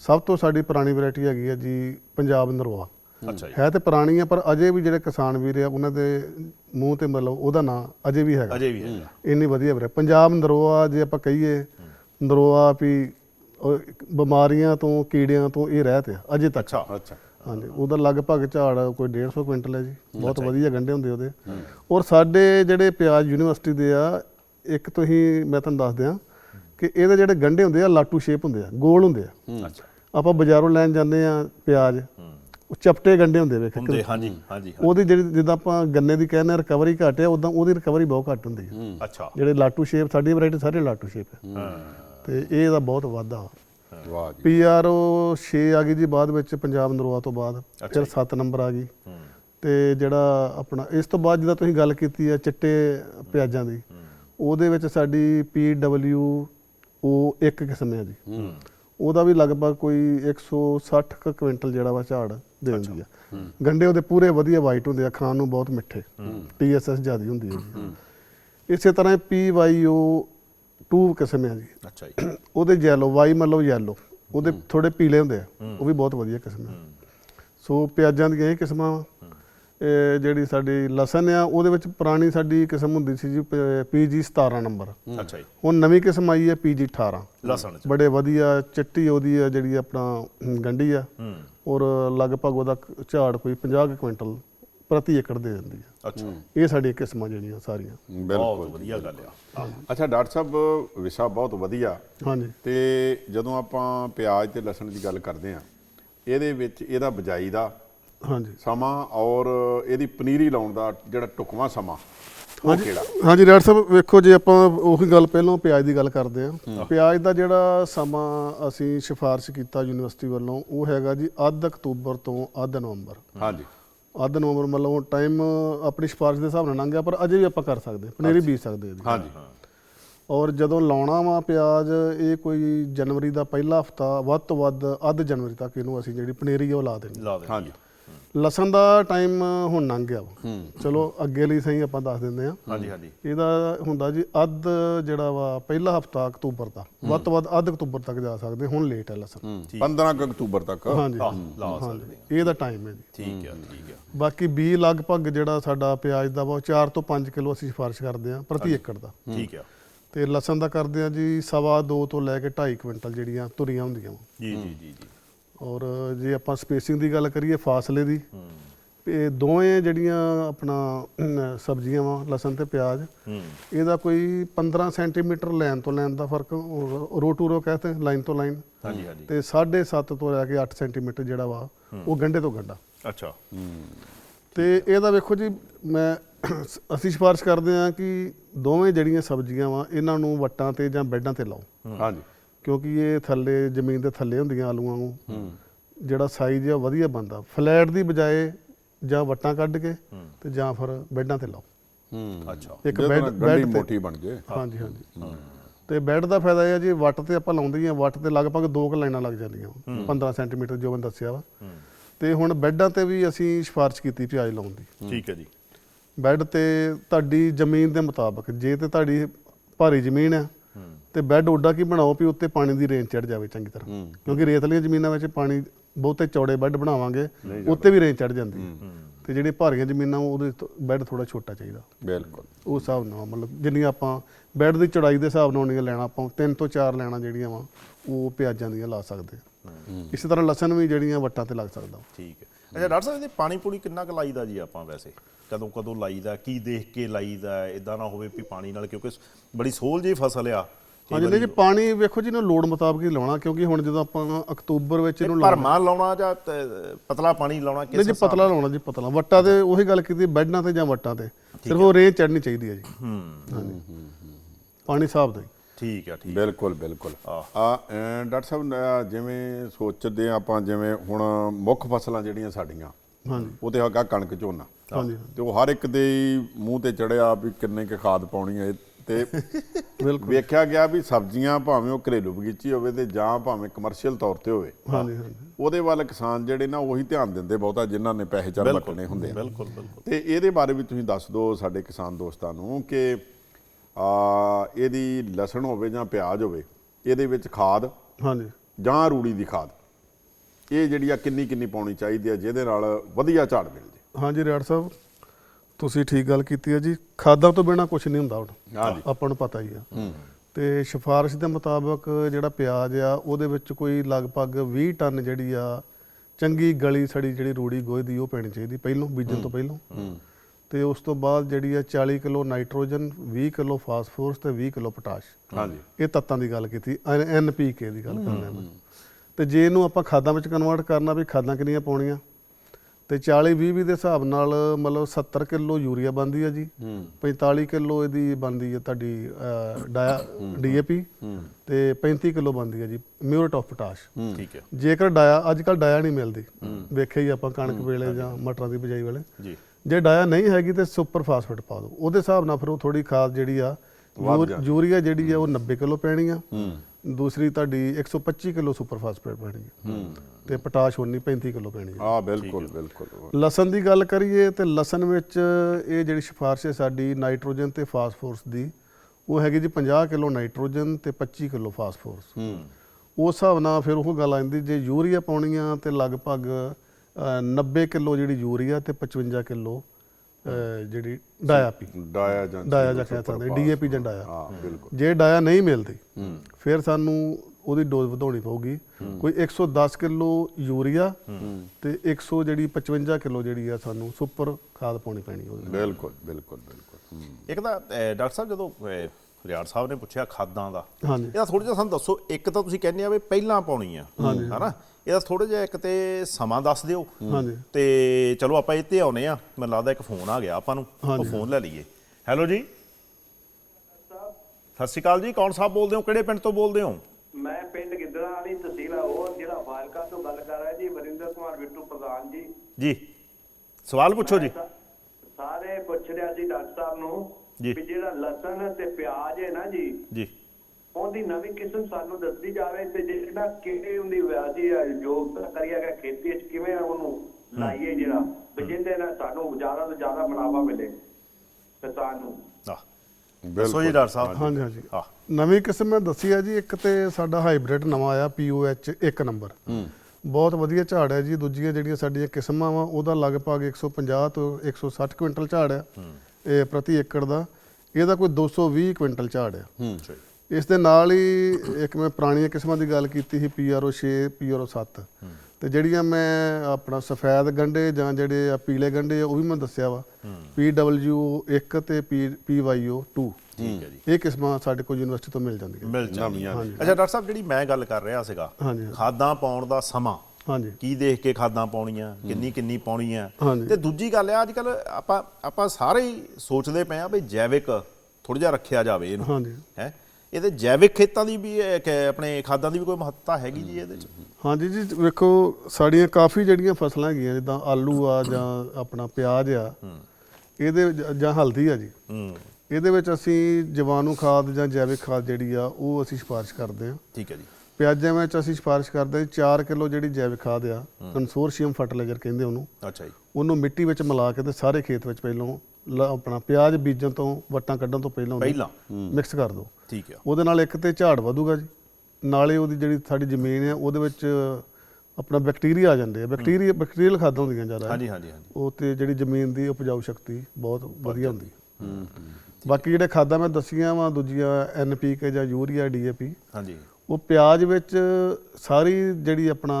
Speaker 3: ਸਭ ਤੋਂ ਸਾਡੀ ਪੁਰਾਣੀ ਵੈਰਾਈਟੀ ਹੈਗੀ ਆ ਜੀ ਪੰਜਾਬ ਨਰਵਾ
Speaker 1: ਅੱਛਾ ਜੀ।
Speaker 3: ਹੈ ਤੇ ਪੁਰਾਣੀ ਆ ਪਰ ਅਜੇ ਵੀ ਜਿਹੜੇ ਕਿਸਾਨ ਵੀਰ ਆ ਉਹਨਾਂ ਦੇ ਮੂੰਹ ਤੇ ਮਤਲਬ ਉਹਦਾ ਨਾਂ ਅਜੇ ਵੀ ਹੈਗਾ।
Speaker 1: ਅਜੇ ਵੀ ਹੈ।
Speaker 3: ਇੰਨੀ ਵਧੀਆ ਵੀਰੇ ਪੰਜਾਬ ਨਰੋਆ ਜੇ ਆਪਾਂ ਕਹੀਏ ਨਰੋਆ ਵੀ ਉਹ ਬਿਮਾਰੀਆਂ ਤੋਂ ਕੀੜਿਆਂ ਤੋਂ ਇਹ ਰਹਿਤ ਆ ਅਜੇ ਤੱਕ।
Speaker 1: ਅੱਛਾ
Speaker 2: ਅੱਛਾ।
Speaker 3: ਹਾਂਜੀ ਉਹਦਾ ਲਗਭਗ ਝਾੜ ਕੋਈ 150 ਕੁਇੰਟਲ ਹੈ ਜੀ। ਬਹੁਤ ਵਧੀਆ ਗੰਢੇ ਹੁੰਦੇ ਉਹਦੇ। ਔਰ ਸਾਡੇ ਜਿਹੜੇ ਪਿਆਜ਼ ਯੂਨੀਵਰਸਿਟੀ ਦੇ ਆ ਇੱਕ ਤੁਸੀਂ ਮੈਂ ਤੁਹਾਨੂੰ ਦੱਸ ਦਿਆਂ ਕਿ ਇਹਦੇ ਜਿਹੜੇ ਗੰਢੇ ਹੁੰਦੇ ਆ ਲਾਟੂ ਸ਼ੇਪ ਹੁੰਦੇ ਆ ਗੋਲ ਹੁੰਦੇ ਆ।
Speaker 1: ਅੱਛਾ।
Speaker 3: ਆਪਾਂ ਬਾਜ਼ਾਰੋਂ ਲੈਣ ਜਾਂਦੇ ਆ ਪਿਆਜ਼ ਉਹ ਚਪਟੇ ਗੰਢੇ ਹੁੰਦੇ ਵੇਖ
Speaker 1: ਹੁੰਦੇ ਹਾਂਜੀ ਹਾਂਜੀ
Speaker 3: ਉਹਦੀ ਜਿਹੜੀ ਜਿੱਦਾਂ ਆਪਾਂ ਗੰਨੇ ਦੀ ਕਹਿੰਦੇ ਰਿਕਵਰੀ ਘੱਟ ਆ ਉਦਾਂ ਉਹਦੀ ਰਿਕਵਰੀ ਬਹੁਤ ਘੱਟ ਹੁੰਦੀ ਹੈ
Speaker 1: ਅੱਛਾ।
Speaker 3: ਜਿਹੜੇ ਲਾਟੂ ਸ਼ੇਪ ਸਾਡੀ ਵੈਰਾਈਟੀ ਸਾਰੇ ਲਾਟੂ ਸ਼ੇਪ ਹੈ
Speaker 1: ਹਾਂ।
Speaker 3: ਤੇ ਇਹ ਦਾ ਬਹੁਤ ਵਾਧਾ
Speaker 2: ਵਾਹ ਜੀ।
Speaker 3: ਪੀਆਰਓ 6 ਆ ਗਈ ਜੀ ਬਾਅਦ ਵਿੱਚ ਪੰਜਾਬ ਨਰਵਾ ਤੋਂ ਬਾਅਦ। ਫਿਰ 7 ਨੰਬਰ ਆ ਗਈ। ਤੇ ਜਿਹੜਾ ਆਪਣਾ ਇਸ ਤੋਂ ਬਾਅਦ ਜਿਹਦਾ ਤੁਸੀਂ ਗੱਲ ਕੀਤੀ ਹੈ ਚਿੱਟੇ ਪਿਆਜ਼ਾਂ ਦੀ ਉਹਦੇ ਵਿੱਚ ਸਾਡੀ PW ਉਹ ਇੱਕ ਕਿਸਮ ਹੈ ਜੀ ਉਹਦਾ ਵੀ ਲਗਭਗ ਕੋਈ 160 ਕੁ ਕੁਇੰਟਲ ਜਿਹੜਾ ਵਾ ਝਾੜ ਦੇ ਦਿੰਦੀ ਆ। ਗੰਡੇ ਉਹਦੇ ਪੂਰੇ ਵਧੀਆ ਵਾਈਟ ਹੁੰਦੇ ਆ ਖਾਣ ਨੂੰ ਬਹੁਤ ਮਿੱਠੇ। TSS ਜ਼ਿਆਦਾ ਹੁੰਦੀ ਹੈ। ਇਸੇ ਤਰ੍ਹਾਂ PYO 2 ਕਿਸਮ ਹੈ ਜੀ
Speaker 1: ਅੱਛਾ ਜੀ।
Speaker 3: ਉਹਦੇ ਯੈਲੋ ਵਾਈ ਮਤਲਬ ਯੈਲੋ ਉਹਦੇ ਥੋੜੇ ਪੀਲੇ ਹੁੰਦੇ ਆ। ਉਹ ਵੀ ਬਹੁਤ ਵਧੀਆ ਕਿਸਮ ਹੈ। ਸੋ ਪਿਆਜ਼ਾਂ ਦੀਆਂ ਇਹ ਕਿਸਮਾਂ ਜਿਹੜੀ ਸਾਡੀ ਲਸਣ ਆ ਉਹਦੇ ਵਿੱਚ ਪੁਰਾਣੀ ਸਾਡੀ ਕਿਸਮ ਹੁੰਦੀ ਸੀ ਜੀ ਪੀਜੀ 17 ਨੰਬਰ।
Speaker 1: ਅੱਛਾ ਜੀ।
Speaker 3: ਹੁਣ ਨਵੀਂ ਕਿਸਮ ਆਈ ਹੈ ਪੀਜੀ 18
Speaker 1: ਲਸਣ
Speaker 3: ਬੜੇ ਵਧੀਆ ਚਿੱਟੀ ਉਹਦੀ ਆ ਜਿਹੜੀ ਆਪਣਾ ਗੰਢੀ ਆ। ਔਰ ਲਗਭਗ ਉਹਦਾ ਝਾੜ ਕੋਈ 50 ਕੁ ਕੁਇੰਟਲ ਪ੍ਰਤੀ ਏਕੜ ਦੇ ਦਿੰਦੀ ਆ।
Speaker 1: ਅੱਛਾ।
Speaker 3: ਇਹ ਸਾਡੀਆਂ ਕਿਸਮਾਂ ਜਿਹੜੀਆਂ ਸਾਰੀਆਂ।
Speaker 2: ਬਿਲਕੁਲ
Speaker 1: ਵਧੀਆ ਗੱਲ ਆ।
Speaker 2: ਅੱਛਾ ਡਾਕਟਰ ਸਾਹਿਬ ਵਿਸ਼ਾ ਬਹੁਤ ਵਧੀਆ।
Speaker 3: ਹਾਂਜੀ।
Speaker 2: ਤੇ ਜਦੋਂ ਆਪਾਂ ਪਿਆਜ਼ ਤੇ ਲਸਣ ਦੀ ਗੱਲ ਕਰਦੇ ਆ ਇਹਦੇ ਵਿੱਚ ਇਹਦਾ ਬਜਾਈ ਦਾ
Speaker 3: ਹਾਂਜੀ।
Speaker 2: ਸਮਾਂ ਔਰ ਇਹਦੀ ਪਨੀਰੀ ਲਾਉਣ ਦਾ ਜਿਹੜਾ ਟੁਕਵਾ ਸਮਾਂ ਉਹ ਕਿਹੜਾ?
Speaker 3: ਹਾਂਜੀ ਡਾਕਟਰ ਸਾਹਿਬ ਵੇਖੋ ਜੇ ਆਪਾਂ ਉਹੀ ਗੱਲ ਪਹਿਲਾਂ ਪਿਆਜ਼ ਦੀ ਗੱਲ ਕਰਦੇ ਆ ਪਿਆਜ਼ ਦਾ ਜਿਹੜਾ ਸਮਾਂ ਅਸੀਂ ਸਿਫਾਰਿਸ਼ ਕੀਤਾ ਯੂਨੀਵਰਸਿਟੀ ਵੱਲੋਂ ਉਹ ਹੈਗਾ ਜੀ ਅੱਧ ਅਕਤੂਬਰ ਤੋਂ ਅੱਧ ਨਵੰਬਰ।
Speaker 2: ਹਾਂਜੀ।
Speaker 3: ਅੱਧ ਨਵੰਬਰ ਮਤਲਬ ਉਹ ਟਾਈਮ ਆਪਣੀ ਸਿਫਾਰਿਸ਼ ਦੇ ਹਿਸਾਬ ਨਾਲ ਲੰਘ ਗਿਆ ਪਰ ਅਜੇ ਵੀ ਆਪਾਂ ਕਰ ਸਕਦੇ ਪਨੀਰੀ ਬੀਜ ਸਕਦੇ ਇਹਦੀ
Speaker 2: ਹਾਂਜੀ।
Speaker 3: ਔਰ ਜਦੋਂ ਲਾਉਣਾ ਵਾ ਪਿਆਜ਼ ਇਹ ਕੋਈ ਜਨਵਰੀ ਦਾ ਪਹਿਲਾ ਹਫਤਾ ਵੱਧ ਤੋਂ ਵੱਧ ਅੱਧ ਜਨਵਰੀ ਤੱਕ ਇਹਨੂੰ ਅਸੀਂ ਜਿਹੜੀ ਪਨੀਰੀ ਉਹ ਲਾ ਦੇਣੀ।
Speaker 1: ਲਾ ਦੇ
Speaker 2: ਹਾਂਜੀ।
Speaker 3: ਲਸਣ ਦਾ ਟਾਈਮ ਹੁਣ ਲੰਘ ਗਿਆ ਵਾ। ਚਲੋ ਅੱਗੇ ਲਈ ਸਹੀ ਆਪਾਂ ਦੱਸ ਦਿੰਦੇ ਆ
Speaker 1: ਹਾਂਜੀ ਹਾਂਜੀ।
Speaker 3: ਇਹਦਾ ਹੁੰਦਾ ਜੀ ਅੱਧ ਜਿਹੜਾ ਵਾ ਪਹਿਲਾ ਹਫਤਾ ਅਕਤੂਬਰ ਦਾ ਵੱਧ ਤੋਂ ਵੱਧ ਅੱਧ ਅਕਤੂਬਰ ਤੱਕ ਜਾ ਸਕਦੇ ਹੁਣ ਲੇਟ ਹੈ ਲਸਣ।
Speaker 2: 15 ਕੁ ਅਕਤੂਬਰ ਤੱਕ।
Speaker 3: ਹਾਂਜੀ।
Speaker 1: ਲਾ ਸਕਦੇ
Speaker 3: ਇਹਦਾ ਟਾਈਮ ਹੈ ਜੀ।
Speaker 1: ਠੀਕ ਹੈ ਠੀਕ ਹੈ।
Speaker 3: ਬਾਕੀ ਬੀ ਲਗਭਗ ਜਿਹੜਾ ਸਾਡਾ ਪਿਆਜ਼ ਦਾ ਵਾ 4 ਤੋਂ 5 ਕਿਲੋ ਅਸੀਂ ਸਿਫਾਰਿਸ਼ ਕਰਦੇ ਆ ਪ੍ਰਤੀ ਏਕੜ ਦਾ।
Speaker 1: ਠੀਕ ਹੈ।
Speaker 3: ਤੇ ਲਸਣ ਦਾ ਕਰਦੇ ਆ ਜੀ ਸਵਾ 2 ਤੋਂ ਲੈ ਕੇ 2.5 ਕੁਇੰਟਲ ਜਿਹੜੀਆਂ ਤੁਰੀਆਂ ਹੁੰਦੀਆਂ ਵਾ।
Speaker 1: ਜੀ ਜੀ ਜੀ ਜੀ।
Speaker 3: ਔਰ ਜੇ ਆਪਾਂ ਸਪੇਸਿੰਗ ਦੀ ਗੱਲ ਕਰੀਏ ਫਾਸਲੇ ਦੀ ਇਹ ਦੋਵੇਂ ਜਿਹੜੀਆਂ ਆਪਣਾ ਸਬਜ਼ੀਆਂ ਵਾ ਲਸਣ ਤੇ ਪਿਆਜ਼
Speaker 1: ਹੂੰ
Speaker 3: ਇਹਦਾ ਕੋਈ 15 ਸੈਂਟੀਮੀਟਰ ਲਾਈਨ ਤੋਂ ਲਾਈਨ ਦਾ ਫ਼ਰਕ ਰੋ ਟੂ ਰੋ ਕਹਤੇ ਲਾਈਨ ਤੋਂ ਲਾਈਨ।
Speaker 1: ਹਾਂਜੀ ਹਾਂਜੀ।
Speaker 3: ਤੇ 7.5 ਤੋਂ ਲੈ ਕੇ 8 ਸੈਂਟੀਮੀਟਰ ਜਿਹੜਾ ਵਾ ਉਹ ਗੰਢੇ ਤੋਂ ਗੰਢਾ।
Speaker 1: ਅੱਛਾ।
Speaker 3: ਤੇ ਇਹਦਾ ਵੇਖੋ ਜੀ ਮੈਂ ਅਸੀਂ ਸਿਫਾਰਿਸ਼ ਕਰਦੇ ਹਾਂ ਕਿ ਦੋਵੇਂ ਜਿਹੜੀਆਂ ਸਬਜ਼ੀਆਂ ਵਾ ਇਹਨਾਂ ਨੂੰ ਵੱਟਾਂ ਤੇ ਜਾਂ ਬੈੱਡਾਂ ਤੇ ਲਾਓ।
Speaker 2: ਹਾਂਜੀ।
Speaker 3: ਕਿਉਂਕਿ ਇਹ ਥੱਲੇ ਜ਼ਮੀਨ ਦੇ ਥੱਲੇ ਹੁੰਦੀਆਂ ਆਲੂਆਂ ਨੂੰ। ਜਿਹੜਾ ਸਾਈਜ਼ ਆ ਵਧੀਆ ਬਣਦਾ। ਫਲੈਟ ਦੀ ਬਜਾਏ ਜਾਂ ਵੱਟਾਂ ਕੱਢ ਕੇ ਤੇ ਜਾਂ ਫਿਰ ਬੈੱਡਾਂ ਤੇ ਲਾਓ।
Speaker 2: ਹੂੰ।
Speaker 1: ਅੱਛਾ।
Speaker 3: ਇੱਕ
Speaker 2: ਜਿਹਦੇ
Speaker 3: ਬੈੱਡ
Speaker 2: ਨਾਲ
Speaker 3: ਬੈੱਡ
Speaker 2: ਗੰਢੀ
Speaker 3: ਤੇ
Speaker 2: ਮੋਟੀ ਬਣ ਜੇ।
Speaker 3: ਹਾਂਜੀ ਹਾਂਜੀ। ਤੇ ਬੈੱਡ ਦਾ ਫਾਇਦਾ ਇਹ ਆ ਜੀ ਵੱਟ ਤੇ ਆਪਾਂ ਲਾਉਂਦੇ ਹੀ ਵੱਟ ਤੇ ਲਗਭਗ ਦੋ ਕੁ ਲਾਈਨਾਂ ਲੱਗ ਜਾਂਦੀਆਂ। ਵਾਂ। 15 ਸੈਂਟੀਮੀਟਰ ਜੋ ਮੈਂ ਦੱਸਿਆ ਵਾ। ਤੇ ਹੁਣ ਬੈੱਡਾਂ ਤੇ ਵੀ ਅਸੀਂ ਸਿਫਾਰਿਸ਼ ਕੀਤੀ ਪਿਆਜ਼ ਲਾਉਣ ਦੀ।
Speaker 1: ਠੀਕ ਹੈ ਜੀ।
Speaker 3: ਬੈੱਡ ਤੇ ਤੁਹਾਡੀ ਜ਼ਮੀਨ ਦੇ ਮੁਤਾਬਕ ਜੇ ਤੇ ਤੁਹਾਡੀ ਭਾਰੀ ਜ਼ਮੀਨ ਆ ਤੇ ਬੈੱਡ ਓਡਾ ਕੀ ਬਣਾਓ ਵੀ ਉੱਤੇ ਪਾਣੀ ਦੀ ਰੇਂਜ ਚੜ ਜਾਵੇ ਚੰਗੀ ਤਰ੍ਹਾਂ। ਕਿਉਂਕਿ ਰੇਤਲੀਆਂ ਜ਼ਮੀਨਾਂ ਵਿੱਚ ਪਾਣੀ ਬਹੁਤੇ ਚੌੜੇ ਬੈੱਡ ਬਣਾਵਾਂਗੇ ਉੱਤੇ ਵੀ ਰੇਂਜ ਚੜ ਜਾਂਦੀ ਹੈ। ਤੇ ਜਿਹੜੇ ਭਾਰੀਆਂ ਜ਼ਮੀਨਾਂ ਉਹਦੇ ਬੈੱਡ ਥੋੜਾ ਛੋਟਾ ਚਾਹੀਦਾ।
Speaker 2: ਬਿਲਕੁਲ।
Speaker 3: ਉਸ ਹਿਸਾਬ ਨਾਲ ਮਤਲਬ ਜਿੰਨੀਆਂ ਆਪਾਂ ਬੈੱਡ ਦੀ ਚੌੜਾਈ ਦੇ ਹਿਸਾਬ ਨਾਲ ਉਹਨੀਆਂ ਲੈਣਾ ਆਪਾਂ ਤਿੰਨ ਤੋਂ ਚਾਰ ਲੈਣਾ ਜਿਹੜੀਆਂ ਵਾ ਉਹ ਪਿਆਜ਼ਾਂ ਦੀਆਂ ਲਾ ਸਕਦੇ ਇਸੇ ਤਰ੍ਹਾਂ ਲਸਣ ਵੀ ਜਿਹੜੀਆਂ ਵੱਟਾਂ ਤੇ ਲੱਗ ਸਕਦਾ।
Speaker 1: ਠੀਕ ਹੈ। ਅੱਛਾ ਡਾਕਟਰ ਸਾਹਿਬ ਇਹਦੇ ਪਾਣੀ ਪੂਣੀ ਕਿੰਨਾ ਕੁ ਲਾਈਦਾ ਜੀ ਆਪਾਂ ਵੈਸੇ? ਕਦੋਂ ਕਦੋਂ ਲਾਈਦਾ ਕੀ ਦੇਖ ਕੇ ਲਾਈਦਾ ਇਦਾਂ ਨਾ ਹੋਵੇ ਵੀ ਪਾਣੀ ਨਾਲ ਕਿਉਂਕਿ ਬੜੀ ਸੋਲ ਜਿਹੀ ਫਸਲ ਆ। ਵਾਰੀ-
Speaker 3: ਨਹੀਂ ਜੀ ਪਾਣੀ ਵੇਖੋ ਜੀ ਨੂੰ ਲੋੜ ਮੁਤਾਬਕ ਹੀ ਲਾਉਣਾ ਕਿਉਂਕਿ ਹੁਣ ਜਦੋਂ ਆਪਾਂ ਅਕਤੂਬਰ ਵਿੱਚ ਇਹਨੂੰ ਲਾਉਣਾ।
Speaker 1: ਭਰਮਾ ਲਾਉਣਾ ਜਾਂ ਪਤਲਾ ਪਾਣੀ ਲਾਉਣਾ
Speaker 3: ਨਹੀਂ
Speaker 1: ਕਿਸ
Speaker 3: ਜੀ ਪਤਲਾ ਲਾਉਣਾ ਜੀ ਪਤਲਾ। ਵੱਟਾਂ ਤੇ ਉਹੀ ਗੱਲ ਕੀਤੀ ਬੈੱਡਾਂ ਤੇ ਜਾਂ ਵੱਟਾਂ ਤੇ। ਸਿਰਫ ਉਹ ਰੇਂਜ ਚੜਨੀ ਚਾਹੀਦੀ ਹੈ ਜੀ।
Speaker 1: ਹੂੰ
Speaker 3: ਪਾਣੀ ਹਿਸਾਬ ਦਾ ਹੀ
Speaker 1: ਠੀਕ ਆ ਠੀਕ
Speaker 2: ਬਿਲਕੁਲ ਬਿਲਕੁਲ। ਆ ਡਾਕਟਰ ਸਾਹਿਬ ਜਿਵੇਂ ਸੋਚਦੇ ਹਾਂ ਆਪਾਂ ਜਿਵੇਂ ਹੁਣ ਮੁੱਖ ਫਸਲਾਂ ਜਿਹੜੀਆਂ ਸਾਡੀਆਂ
Speaker 3: ਹਾਂਜੀ।
Speaker 2: ਉਹ ਤੇ ਹੈਗਾ ਕਣਕ ਝੋਨਾ।
Speaker 3: ਹਾਂਜੀ
Speaker 2: ਤੇ ਉਹ ਹਰ ਇੱਕ ਦੇ ਹੀ ਮੂੰਹ ਤੇ ਚੜਿਆ ਵੀ ਕਿੰਨੇ ਕੁ ਖਾਦ ਪਾਉਣੀ ਹੈ ਤੇ
Speaker 3: ਬਿਲਕੁਲ।
Speaker 2: ਵੇਖਿਆ ਗਿਆ ਵੀ ਸਬਜ਼ੀਆਂ ਭਾਵੇਂ ਉਹ ਘਰੇਲੂ ਬਗੀਚੀ ਹੋਵੇ ਤੇ ਜਾਂ ਭਾਵੇਂ ਕਮਰਸ਼ੀਅਲ ਤੌਰ ਤੇ ਹੋਵੇ
Speaker 3: ਹਾਂਜੀ ਹਾਂਜੀ।
Speaker 2: ਉਹਦੇ ਵੱਲ ਕਿਸਾਨ ਜਿਹੜੇ ਨਾ ਉਹੀ ਧਿਆਨ ਦਿੰਦੇ ਬਹੁਤਾ ਜਿਨ੍ਹਾਂ ਨੇ ਪੈਸੇ ਚਾਰ ਵਟਣੇ ਹੁੰਦੇ ਆ।
Speaker 1: ਬਿਲਕੁਲ ਬਿਲਕੁਲ।
Speaker 2: ਤੇ ਇਹਦੇ ਬਾਰੇ ਵੀ ਤੁਸੀਂ ਦੱਸ ਦਿਓ ਸਾਡੇ ਕਿਸਾਨ ਦੋਸਤਾਂ ਨੂੰ ਕਿ ਆ ਇਹਦੀ ਲਸਣ ਹੋਵੇ ਜਾਂ ਪਿਆਜ਼ ਹੋਵੇ ਇਹਦੇ ਵਿੱਚ ਖਾਦ
Speaker 3: ਹਾਂਜੀ।
Speaker 2: ਜਾਂ ਰੂੜੀ ਦੀ ਖਾਦ ਇਹ ਜਿਹੜੀ ਆ ਕਿੰਨੀ ਕਿੰਨੀ ਪਾਉਣੀ ਚਾਹੀਦੀ ਆ ਜਿਹਦੇ ਨਾਲ ਵਧੀਆ ਝਾੜ ਮਿਲ ਜੇ।
Speaker 3: ਹਾਂਜੀ ਰਿਆੜ ਸਾਹਿਬ। ਤੁਸੀਂ ਠੀਕ ਗੱਲ ਕੀਤੀ ਹੈ ਜੀ। ਖਾਦਾਂ ਤੋਂ ਬਿਨਾ ਕੁਝ ਨਹੀਂ ਹੁੰਦਾ ਹੁਣ।
Speaker 2: ਹਾਂਜੀ।
Speaker 3: ਆਪਾਂ ਨੂੰ ਪਤਾ ਹੀ ਆ। ਤੇ ਸਿਫਾਰਿਸ਼ ਦੇ ਮੁਤਾਬਕ ਜਿਹੜਾ ਪਿਆਜ਼ ਆ ਉਹਦੇ ਵਿੱਚ ਕੋਈ ਲਗਭਗ 20 ਟਨ ਜਿਹੜੀ ਆ ਚੰਗੀ ਗਲੀ ਸੜੀ ਜਿਹੜੀ ਰੂੜੀ ਗੋਹੇ ਦੀ ਉਹ ਪੈਣੀ ਚਾਹੀਦੀ ਪਹਿਲੋਂ ਬੀਜਣ ਤੋਂ ਪਹਿਲੋਂ। ਤੇ ਉਸ ਤੋਂ ਬਾਅਦ ਜਿਹੜੀ ਆ 40 ਕਿਲੋ ਨਾਈਟ੍ਰੋਜਨ 20 ਕਿਲੋ ਫਾਸਫੋਰਸ ਤੇ 20 ਕਿਲੋ ਪੋਟਾਸ਼।
Speaker 2: ਹਾਂਜੀ
Speaker 3: ਇਹ ਤੱਤਾਂ ਦੀ ਗੱਲ ਕੀਤੀ ਐਨਪੀਕੇ ਦੀ ਗੱਲ ਕਰਦਾ ਮੈਂ। ਤੇ ਜੇ ਇਹਨੂੰ ਆਪਾਂ ਖਾਦਾਂ ਵਿੱਚ ਕਨਵਰਟ ਕਰਨਾ ਵੀ ਖਾਦਾਂ ਕਿੰਨੀਆਂ ਪਾਉਣੀਆਂ? ਤੇ 40 20 20 ਦੇ ਹਿਸਾਬ ਨਾਲ ਮਤਲਬ 70 ਕਿਲੋ ਯੂਰੀਆ ਬਣਦੀ ਆ ਜੀ। 45 ਕਿਲੋ ਇਹਦੀ ਬਣਦੀ ਹੈ। ਤੁਹਾਡੀ ਡੀਏਪੀ ਤੇ 35 ਕਿਲੋ ਬਣਦੀ ਹੈ ਜੀ ਮਿਊਰੇਟ ਆਫ ਪੋਟਾਸ਼।
Speaker 1: ਠੀਕ ਹੈ।
Speaker 3: ਜੇਕਰ ਡਾਇਆ ਅੱਜ ਕੱਲ ਡਾਇਆ ਨਹੀਂ ਮਿਲਦੀ। ਵੇਖਿਆ ਹੀ ਆਪਾਂ ਕਣਕ ਵੇਲੇ ਜਾਂ ਮਟਰਾਂ ਦੀ ਬਿਜਾਈ ਵੇਲੇ।
Speaker 1: ਜੀ।
Speaker 3: ਜੇ ਡਾਇਆ ਨਹੀਂ ਹੈਗੀ ਤੇ ਸੁਪਰ ਫਾਸਫੇਟ ਪਾ ਦਿਓ। ਉਹਦੇ ਹਿਸਾਬ ਨਾਲ ਫਿਰ ਉਹ ਥੋੜੀ ਖਾਦ ਜਿਹੜੀ ਆ ਯੂਰੀਆ ਜਿਹੜੀ ਆ ਉਹ 90 ਕਿਲੋ ਪੈਣੀ ਆ। ਦੂਸਰੀ ਤੁਹਾਡੀ 125 ਕਿਲੋ ਸੁਪਰ ਫਾਸਫੇਟ ਪੈਣੀ ਆ ਤੇ ਪੋਟਾਸ਼ ਉਨੀ 35 ਕਿਲੋ ਪੈਣੀ ਆ
Speaker 2: ਆ ਬਿਲਕੁਲ ਬਿਲਕੁਲ।
Speaker 3: ਲਸਣ ਦੀ ਗੱਲ ਕਰੀਏ ਤੇ ਲਸਣ ਵਿੱਚ ਇਹ ਜਿਹੜੀ ਸਿਫਾਰਿਸ਼ ਹੈ ਸਾਡੀ ਨਾਈਟ੍ਰੋਜਨ ਤੇ ਫਾਸਫੋਰਸ ਦੀ ਉਹ ਹੈਗੀ ਜੀ 50 ਕਿਲੋ ਨਾਈਟ੍ਰੋਜਨ ਤੇ 25 ਕਿਲੋ ਫਾਸਫੋਰਸ। ਉਸ ਹਿਸਾਬ ਨਾਲ ਫਿਰ ਉਹ ਗੱਲ ਆਉਂਦੀ ਜੇ ਯੂਰੀਆ ਪਾਉਣੀ ਆ ਤੇ ਲਗਭਗ ਅ, 90 ਕਿਲੋ ਜਿਹੜੀ ਯੂਰੀਆ ਤੇ 55 ਕਿਲੋ ਜਿਹੜੀ ਡਾਇਆਪੀ
Speaker 2: ਡਾਇਆ ਜਾਂ
Speaker 3: ਡਾਇਆ ਜਾਂ ਕਹਿ ਸਕਦੇ ਡੀਏਪੀ ਜਾਂ ਡਾਇਆ।
Speaker 2: ਹਾਂ ਬਿਲਕੁਲ।
Speaker 3: ਜੇ ਡਾਇਆ ਨਹੀਂ ਮਿਲਦੀ ਫਿਰ ਸਾਨੂੰ ਉਹਦੀ ਡੋਜ਼ ਵਧਾਉਣੀ ਪਊਗੀ। ਕੋਈ 110 ਕਿਲੋ ਯੂਰੀਆ ਤੇ 100 ਜਿਹੜੀ 55 ਕਿਲੋ ਜਿਹੜੀ ਆ ਸਾਨੂੰ ਸੁਪਰ ਖਾਦ ਪਾਉਣੀ ਪੈਣੀ ਉਹਦੇ।
Speaker 2: ਬਿਲਕੁਲ ਬਿਲਕੁਲ ਬਿਲਕੁਲ।
Speaker 1: ਇੱਕ ਤਾਂ ਡਾਕਟਰ ਸਾਹਿਬ ਜਦੋਂ ਰਿਆੜ ਸਾਹਿਬ ਨੇ ਪੁੱਛਿਆ ਖਾਦਾਂ ਦਾ। ਇਹਦਾ ਥੋੜਾ ਜਿਹਾ ਸਾਨੂੰ ਦੱਸੋ ਇੱਕ ਤਾਂ ਤੁਸੀਂ ਕਹਿੰਦੇ ਆ ਵੀ ਪਹਿਲਾਂ ਪਾਉਣੀ ਆ। ਹਨਾ? ਇਹਦਾ ਥੋੜਾ ਜਿਹਾ ਇੱਕ ਤੇ ਸਮਾਂ ਦੱਸ ਦਿਓ।
Speaker 3: ਹਾਂਜੀ।
Speaker 1: ਤੇ ਚਲੋ ਆਪਾਂ ਤੇ ਆਉਨੇ ਆ। ਮੈਨੂੰ ਲੱਗਦਾ ਇੱਕ ਫੋਨ ਆ ਗਿਆ ਆਪਾਂ ਨੂੰ। ਉਹ। ਫੋਨ ਲੈ ਲਈਏ। ਹੈਲੋ ਜੀ। ਸਤਿ ਸ਼੍ਰੀ ਅਕਾਲ ਜੀ। ਕੌਣ ਸਾਹਿਬ ਬੋਲਦੇ ਹੋ? ਕਿਹੜੇ ਪਿੰਡ ਤੋਂ ਬੋਲਦੇ ਹੋ?
Speaker 4: ਮੈਂ ਪਿੰਡ ਗਿੱਦੜਾ ਵਾਲੀ ਤਹਿਸੀਲ ਆ ਉਹ ਜਿਹੜਾ ਫਾਜ਼ਿਲਕਾ ਤੋਂ ਗੱਲ ਕਰ ਰਿਹਾ ਜੀ ਵਰਿੰਦਰ ਕੁਮਾਰ ਬਿੱਟੂ ਪ੍ਰਧਾਨ ਜੀ।
Speaker 1: ਜੀ। ਸਵਾਲ ਪੁੱਛੋ ਜੀ।
Speaker 4: ਸਾਰੇ ਪੁੱਛ ਰਿਹਾ ਸੀ ਡਾਕਟਰ ਸਾਹਿਬ ਨੂੰ।
Speaker 1: ਜੀ।
Speaker 4: ਵੀ ਜਿਹੜਾ ਲਸਣ ਤੇ ਪਿਆਜ਼ ਹੈ ਨਾ ਜੀ
Speaker 1: ਜੀ।
Speaker 4: ਉਹਦੀ ਨਵੀਂ ਕਿਸਮ ਸਾਨੂੰ ਦੱਸੀ ਜਾਵੇ ਤੇ ਜਿਹੜਾ ਕਿਹੜੇ ਹੁੰਦੀ ਵਿਆਜੀ ਯੋਗਤਾ ਕਰੀਆ ਗਿਆ ਖੇਤੀ ਵਿੱਚ ਕਿਵੇਂ ਉਹਨੂੰ ਲਾਈਏ ਜਿਹੜਾ ਵੀ ਜਿਹਦੇ ਨਾਲ ਸਾਨੂੰ ਜ਼ਿਆਦਾ ਤੋਂ ਜ਼ਿਆਦਾ ਮੁਨਾਫਾ ਮਿਲੇ ਕਿਸਾਨ ਨੂੰ।
Speaker 1: ਆਹ। ਦੱਸੋ ਜੀ ਡਾਕਟਰ ਸਾਹਿਬ।
Speaker 3: ਹਾਂਜੀ ਹਾਂਜੀ।
Speaker 1: ਆਹ।
Speaker 3: ਨਵੀਂ ਕਿਸਮ ਮੈਂ ਦੱਸੀ ਹੈ ਜੀ ਇੱਕ ਤੇ ਸਾਡਾ ਹਾਈਬ੍ਰਿਡ ਨਵਾਂ ਆਇਆ POH 1 ਨੰਬਰ। ਬਹੁਤ ਵਧੀਆ ਝਾੜ ਹੈ ਜੀ ਦੂਜੀਆਂ ਜਿਹੜੀਆਂ ਸਾਡੀਆਂ ਕਿਸਮਾਂ ਵਾ ਉਹਦਾ ਲਗਭਗ 150 ਤੋਂ 160 ਕੁਇੰਟਲ ਝਾੜ ਹੈ। ਇਹ ਪ੍ਰਤੀ ਏਕੜ ਦਾ ਇਹਦਾ ਕੋਈ 220 ਕੁਇੰਟਲ ਝਾੜ ਹੈ
Speaker 1: ਜੀ।
Speaker 3: ਇਸ ਦੇ ਨਾਲ ਹੀ ਇੱਕ ਮੈਂ ਪੁਰਾਣੀਆਂ ਕਿਸਮਾਂ ਦੀ ਗੱਲ ਕੀਤੀ ਸੀ PRO 6 PRO 7 ਤੇ ਜਿਹੜੀਆਂ ਮੈਂ ਆਪਣਾ ਸਫੈਦ ਗੰਡੇ ਜਾਂ ਜਿਹੜੇ ਆ ਪੀਲੇ ਗੰਡੇ ਆ ਉਹ ਵੀ ਮੈਂ ਦੱਸਿਆ ਵਾ। PW 1 ਤੇ PYO 2
Speaker 1: ਠੀਕ ਹੈ ਜੀ।
Speaker 3: ਇਹ ਕਿਸਮਾਂ ਸਾਡੇ ਕੋਲ ਯੂਨੀਵਰਸਿਟੀ ਤੋਂ ਮਿਲ ਜਾਂਦੀਆਂ।
Speaker 1: ਮਿਲ ਜਾਂਦੀਆਂ। ਅੱਛਾ ਡਾਕਟਰ ਸਾਹਿਬ ਜਿਹੜੀ ਮੈਂ ਗੱਲ ਕਰ ਰਿਹਾ ਸੀਗਾ। ਖਾਦਾਂ ਪਾਉਣ ਦਾ ਸਮਾਂ
Speaker 3: ਹਾਂਜੀ।
Speaker 1: ਕੀ ਦੇਖ ਕੇ ਖਾਦਾਂ ਪਾਉਣੀਆਂ ਕਿੰਨੀ ਕਿੰਨੀ ਪਾਉਣੀਆਂ। ਤੇ ਦੂਜੀ ਗੱਲ ਆ ਅੱਜ ਕੱਲ ਆਪਾਂ ਆਪਾਂ ਸਾਰੇ ਹੀ ਸੋਚਦੇ ਪਏ ਆ ਵੀ ਜੈਵਿਕ ਥੋੜਾ ਜਿਹਾ ਰੱਖਿਆ ਜਾਵੇ ਇਹਨੂੰ
Speaker 3: ਹਾਂਜੀ।
Speaker 1: ਹੈ। ਇਹਦੇ ਜੈਵਿਕ ਖੇਤਾਂ ਦੀ ਵੀ ਆਪਣੇ ਖਾਦਾਂ ਦੀ ਵੀ ਕੋਈ ਮਹੱਤਤਾ ਹੈਗੀ ਜੀ ਇਹਦੇ ਚ?
Speaker 3: ਹਾਂਜੀ ਜੀ ਵੇਖੋ ਸਾਡੀਆਂ ਕਾਫੀ ਜਿਹੜੀਆਂ ਫਸਲਾਂ ਹੈਗੀਆਂ ਜਿੱਦਾਂ ਆਲੂ ਆ ਜਾਂ ਆਪਣਾ ਪਿਆਜ਼ ਆ ਇਹਦੇ ਜਾਂ ਹਲਦੀ ਆ ਜੀ।
Speaker 1: ਹੂੰ।
Speaker 3: ਇਹਦੇ ਵਿੱਚ ਅਸੀਂ ਜੀਵਾਣੂ ਖਾਦ ਜਾਂ ਜੈਵਿਕ ਖਾਦ ਜਿਹੜੀ ਆ ਉਹ ਅਸੀਂ ਸਿਫਾਰਿਸ਼ ਕਰਦੇ ਆ
Speaker 1: ਠੀਕ ਹੈ ਜੀ।
Speaker 3: ਪਿਆਜ਼ਾਂ ਵਿੱਚ ਅਸੀਂ ਸਿਫਾਰਿਸ਼ ਕਰਦੇ ਹਾਂ 4 ਕਿਲੋ ਜਿਹੜੀ ਜੈਵਿਕ ਖਾਦ ਆ ਕੰਸੋਰਸ਼ੀਅਮ ਫਰਟੀਲਾਈਜ਼ਰ ਕਹਿੰਦੇ ਉਹਨੂੰ।
Speaker 1: ਅੱਛਾ ਜੀ।
Speaker 3: ਉਹਨੂੰ ਮਿੱਟੀ ਵਿੱਚ ਮਿਲਾ ਕੇ ਤੇ ਸਾਰੇ ਖੇਤ ਵਿੱਚ ਪਹਿਲਾਂ ਆਪਣਾ ਪਿਆਜ਼ ਬੀਜਣ ਤੋਂ ਵੱਟਾਂ ਕੱਢਣ ਤੋਂ ਪਹਿਲਾਂ
Speaker 1: ਪਹਿਲਾਂ?
Speaker 3: ਮਿਕਸ ਕਰ ਦਿਓ।
Speaker 1: ਠੀਕ ਆ।
Speaker 3: ਉਹਦੇ ਨਾਲ ਇੱਕ ਤੇ ਝਾੜ ਵਧੂਗਾ ਜੀ। ਨਾਲੇ ਉਹਦੀ ਜਿਹੜੀ ਸਾਡੀ ਜ਼ਮੀਨ ਹੈ ਉਹਦੇ ਵਿੱਚ ਆਪਣਾ ਬੈਕਟੀਰੀਆ ਆ ਜਾਂਦੇ ਆ। ਬੈਕਟੀਰੀਆ ਬੈਕਟੀਰੀਅਲ ਖਾਦਾਂ ਹੁੰਦੀਆਂ ਜ਼ਿਆਦਾ।
Speaker 1: ਹਾਂਜੀ ਹਾਂਜੀ ਹਾਂਜੀ।
Speaker 3: ਉਹ ਤੇ ਜਿਹੜੀ ਜ਼ਮੀਨ ਦੀ ਉਪਜਾਊ ਸ਼ਕਤੀ ਬਹੁਤ ਵਧੀਆ ਹੁੰਦੀ। ਹੈ ਬਾਕੀ ਜਿਹੜੇ ਖਾਦਾਂ ਮੈਂ ਦੱਸੀਆਂ ਵਾ ਦੂਜੀਆਂ ਐਨਪੀਕੇ ਜਾਂ ਯੂਰੀਆ ਡੀਏਪੀ
Speaker 1: ਹਾਂਜੀ।
Speaker 3: ਉਹ ਪਿਆਜ਼ ਵਿੱਚ ਸਾਰੀ ਜਿਹੜੀ ਆਪਣਾ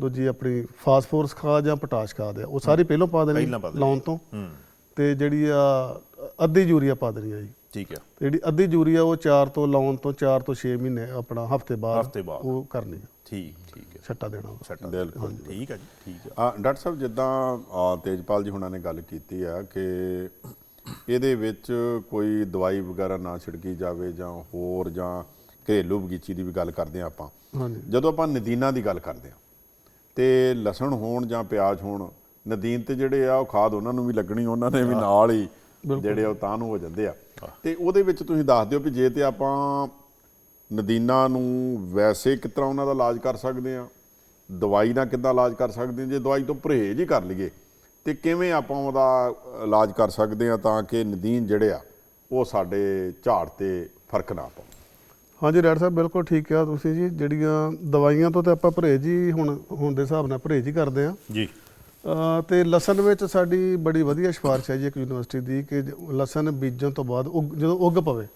Speaker 3: ਦੂਜੀ ਆਪਣੀ ਫਾਸਫੋਰਸ ਖਾਦ ਜਾਂ ਪੋਟਾਸ਼ ਖਾਦ ਆ ਉਹ ਸਾਰੀ ਪਹਿਲਾਂ ਪਾ ਦੇਣੀ। ਲਾਉਣ ਤੋਂ।
Speaker 1: ਹੂੰ।
Speaker 3: ਤੇ ਜਿਹੜੀ ਆ ਅੱਧੀ ਯੂਰੀਆ ਪਾ ਦੇਣੀ ਆ ਜੀ।
Speaker 1: ਠੀਕ ਆ।
Speaker 3: ਤੇ ਜਿਹੜੀ ਅੱਧੀ ਯੂਰੀਆ ਉਹ 4 ਤੋਂ ਲਾਉਣ ਤੋਂ 4 ਤੋਂ 6 ਮਹੀਨੇ ਆਪਣਾ ਹਫ਼ਤੇ ਬਾਅਦ। ਉਹ ਕਰਨੀ ਆ।
Speaker 1: ਠੀਕ ਠੀਕ ਹੈ
Speaker 3: ਛੱਟਾ ਦੇਣਾ।
Speaker 1: ਸੱਟਾ
Speaker 2: ਬਿਲਕੁਲ।
Speaker 1: ਠੀਕ ਆ ਜੀ ਠੀਕ ਆ।
Speaker 2: ਆ ਡਾਕਟਰ ਸਾਹਿਬ ਜਿੱਦਾਂ ਆ, ਤੇਜਪਾਲ ਜੀ ਹੁਣਾਂ ਨੇ ਗੱਲ ਕੀਤੀ ਆ ਕਿ ਇਹਦੇ ਵਿੱਚ ਕੋਈ ਦਵਾਈ ਵਗੈਰਾ ਨਾ ਛਿੜਕੀ ਜਾਵੇ ਜਾਂ ਹੋਰ ਜਾਂ ਘਰੇਲੂ ਬਗੀਚੀ ਦੀ ਵੀ ਗੱਲ ਕਰਦੇ ਆ ਆਪਾਂ।
Speaker 3: ਹਾਂਜੀ।
Speaker 2: ਜਦੋਂ ਆਪਾਂ ਨਦੀਨਾਂ ਦੀ ਗੱਲ ਕਰਦੇ ਆ ਤੇ ਲਸਣ ਹੋਣ ਜਾਂ ਪਿਆਜ਼ ਹੋਣ ਨਦੀਨ ਤੇ ਜਿਹੜੇ ਆ ਉਹ ਖਾਦ ਉਹਨਾਂ ਨੂੰ ਵੀ ਲੱਗਣੀ ਉਹਨਾਂ ਨੇ ਵੀ ਨਾਲ ਹੀ ਜਿਹੜੇ ਉਹ ਤਾਂ ਨੂੰ ਹੋ ਜਾਂਦੇ ਆ। ਤੇ ਉਹਦੇ ਵਿੱਚ ਤੁਸੀਂ ਦੱਸ ਦਿਓ ਵੀ ਜੇ ਤੇ ਆਪਾਂ ਨਦੀਨਾਂ ਨੂੰ ਵੈਸੇ ਕਿਸ ਤਰ੍ਹਾਂ ਉਹਨਾਂ ਦਾ ਇਲਾਜ ਕਰ ਸਕਦੇ ਆ ਦਵਾਈ ਨਾਲ ਕਿੱਦਾਂ ਇਲਾਜ ਕਰ ਸਕਦੇ ਜੇ ਦਵਾਈ ਤੋਂ ਪਰਹੇਜ਼ ਹੀ ਕਰ ਲਈਏ ਤੇ ਕਿਵੇਂ ਆਪਾਂ ਉਹਦਾ ਇਲਾਜ ਕਰ ਸਕਦੇ ਆ ਤਾਂ ਕਿ ਨਦੀਨ ਜਿਹੜੇ ਆ ਉਹ ਸਾਡੇ ਝਾੜ ਤੇ ਫ਼ਰਕ ਨਾ ਪਾਉਣ
Speaker 3: ਹਾਂਜੀ ਡਾਕਟਰ ਸਾਹਿਬ ਬਿਲਕੁਲ ਠੀਕ ਕਿਹਾ ਤੁਸੀਂ ਜੀ। ਜਿਹੜੀਆਂ ਦਵਾਈਆਂ ਤੋਂ ਤੇ ਆਪਾਂ ਪਰਹੇਜ਼ ਹੀ ਹੁਣ ਹੁਣ ਦੇ ਹਿਸਾਬ ਨਾਲ ਪਰਹੇਜ਼ ਹੀ ਕਰਦੇ ਆ
Speaker 1: ਜੀ।
Speaker 3: ਤੇ ਲਸਣ ਵਿੱਚ ਸਾਡੀ ਬੜੀ ਵਧੀਆ ਸਿਫਾਰਿਸ਼ ਹੈ ਜੀ ਇੱਕ ਯੂਨੀਵਰਸਿਟੀ ਦੀ ਕਿ ਲਸਣ ਬੀਜਣ ਤੋਂ ਬਾਅਦ ਉੱਗ- ਜਦੋਂ ਉੱਗ ਪਵੇ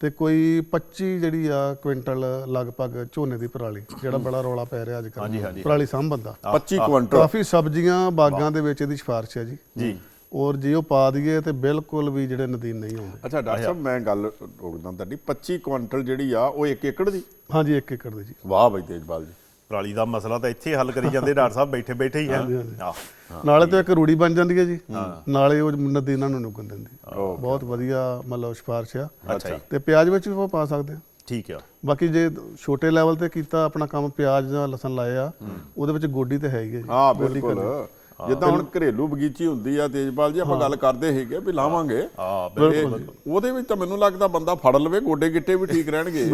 Speaker 3: ਤੇ ਕੋਈ 25 ਜਿਹੜੀ ਆ ਕੁਇੰਟਲ ਲਗਭਗ ਝੋਨੇ ਦੀ ਪਰਾਲੀ ਜਿਹੜਾ ਬੜਾ ਰੌਲਾ ਪੈ ਰਿਹਾ ਅੱਜ
Speaker 1: ਹਾਂਜੀ,
Speaker 3: ਕੱਲ੍ਹ
Speaker 1: ਹਾਂਜੀ।
Speaker 3: ਪਰਾਲੀ ਸਾਂਭਣ ਦਾ।
Speaker 2: 25 ਕੁਇੰਟਲ?
Speaker 3: ਕਾਫੀ ਸਬਜ਼ੀਆਂ ਬਾਗਾਂ ਦੇ ਵਿੱਚ ਇਹਦੀ ਸਿਫਾਰਿਸ਼ ਹੈ ਜੀ।
Speaker 1: ਜੀ।
Speaker 3: ਔਰ ਜੇ ਉਹ ਪਾ ਦਈਏ ਤੇ ਬਿਲਕੁਲ ਵੀ ਜਿਹੜੇ ਨਦੀਨ ਨਹੀਂ ਆਉਂਦੇ।
Speaker 2: ਅੱਛਾ ਡਾਕਟਰ ਸਾਹਿਬ ਮੈਂ ਗੱਲ ਰੋਕਦਾ ਤੁਹਾਡੀ। 25 ਕੁਇੰਟਲ ਜਿਹੜੀ ਆ ਉਹ 1 ਏਕੜ ਦੀ?
Speaker 3: ਹਾਂਜੀ ਇੱਕ ਏਕੜ ਦੇ ਜੀ।
Speaker 2: ਵਾਹ ਬਈ ਤੇਜਪਾਲ ਜੀ।
Speaker 1: ਪਰਾਲੀ ਦਾ ਮਸਲਾ ਤਾਂ ਇੱਥੇ ਹੱਲ ਕਰੀ ਜਾਂਦੇ ਡਾਕਟਰ ਸਾਹਿਬ ਬੈਠੇ ਬੈਠੇ ਹੀ ਹੈ।
Speaker 3: ਨਾਲੇ ਤੇ ਇੱਕ ਰੂੜੀ ਬਣ ਜਾਂਦੀ ਹੈ ਜੀ। ਨਾਲੇ ਉਹ ਨਦੀਨਾਂ ਨੂੰ ਨੁਕਣ ਦਿੰਦੀ। ਬਹੁਤ ਵਧੀਆ ਮਤਲਬ ਸਿਫਾਰਿਸ਼ ਆ। ਤੇ ਪਿਆਜ਼ ਵਿੱਚ ਵੀ ਉਹ ਪਾ ਸਕਦੇ ਆ
Speaker 1: ਠੀਕ ਆ।
Speaker 3: ਬਾਕੀ ਜੇ ਛੋਟੇ ਲੈਵਲ ਤੇ ਕੀਤਾ ਆਪਣਾ ਕੰਮ ਪਿਆਜ਼ ਜਾਂ ਲਸਣ ਲਾਏ ਆ ਉਹਦੇ ਵਿੱਚ ਗੋਡੀ ਤੇ ਹੈ ਹੀ ਹੈ ਜੀ।
Speaker 2: ਹਾਂ ਬਿਲਕੁਲ। ਜਿੱਦਾਂ ਹੁਣ ਘਰੇਲੂ ਬਗੀਚੀ ਹੁੰਦੀ ਆ ਤੇਜਪਾਲ ਜੀ ਆਪਾਂ ਗੱਲ ਕਰਦੇ ਹੈਗੇ ਵੀ ਲਾਵਾਂਗੇ।
Speaker 1: ਹਾਂ
Speaker 2: ਤੇ ਉਹਦੇ ਵਿੱਚ ਤਾਂ ਮੈਨੂੰ ਲੱਗਦਾ ਬੰਦਾ ਫੜ ਲਵੇ ਗੋਡੇ ਗਿੱਟੇ ਵੀ ਠੀਕ ਰਹਿਣਗੇ।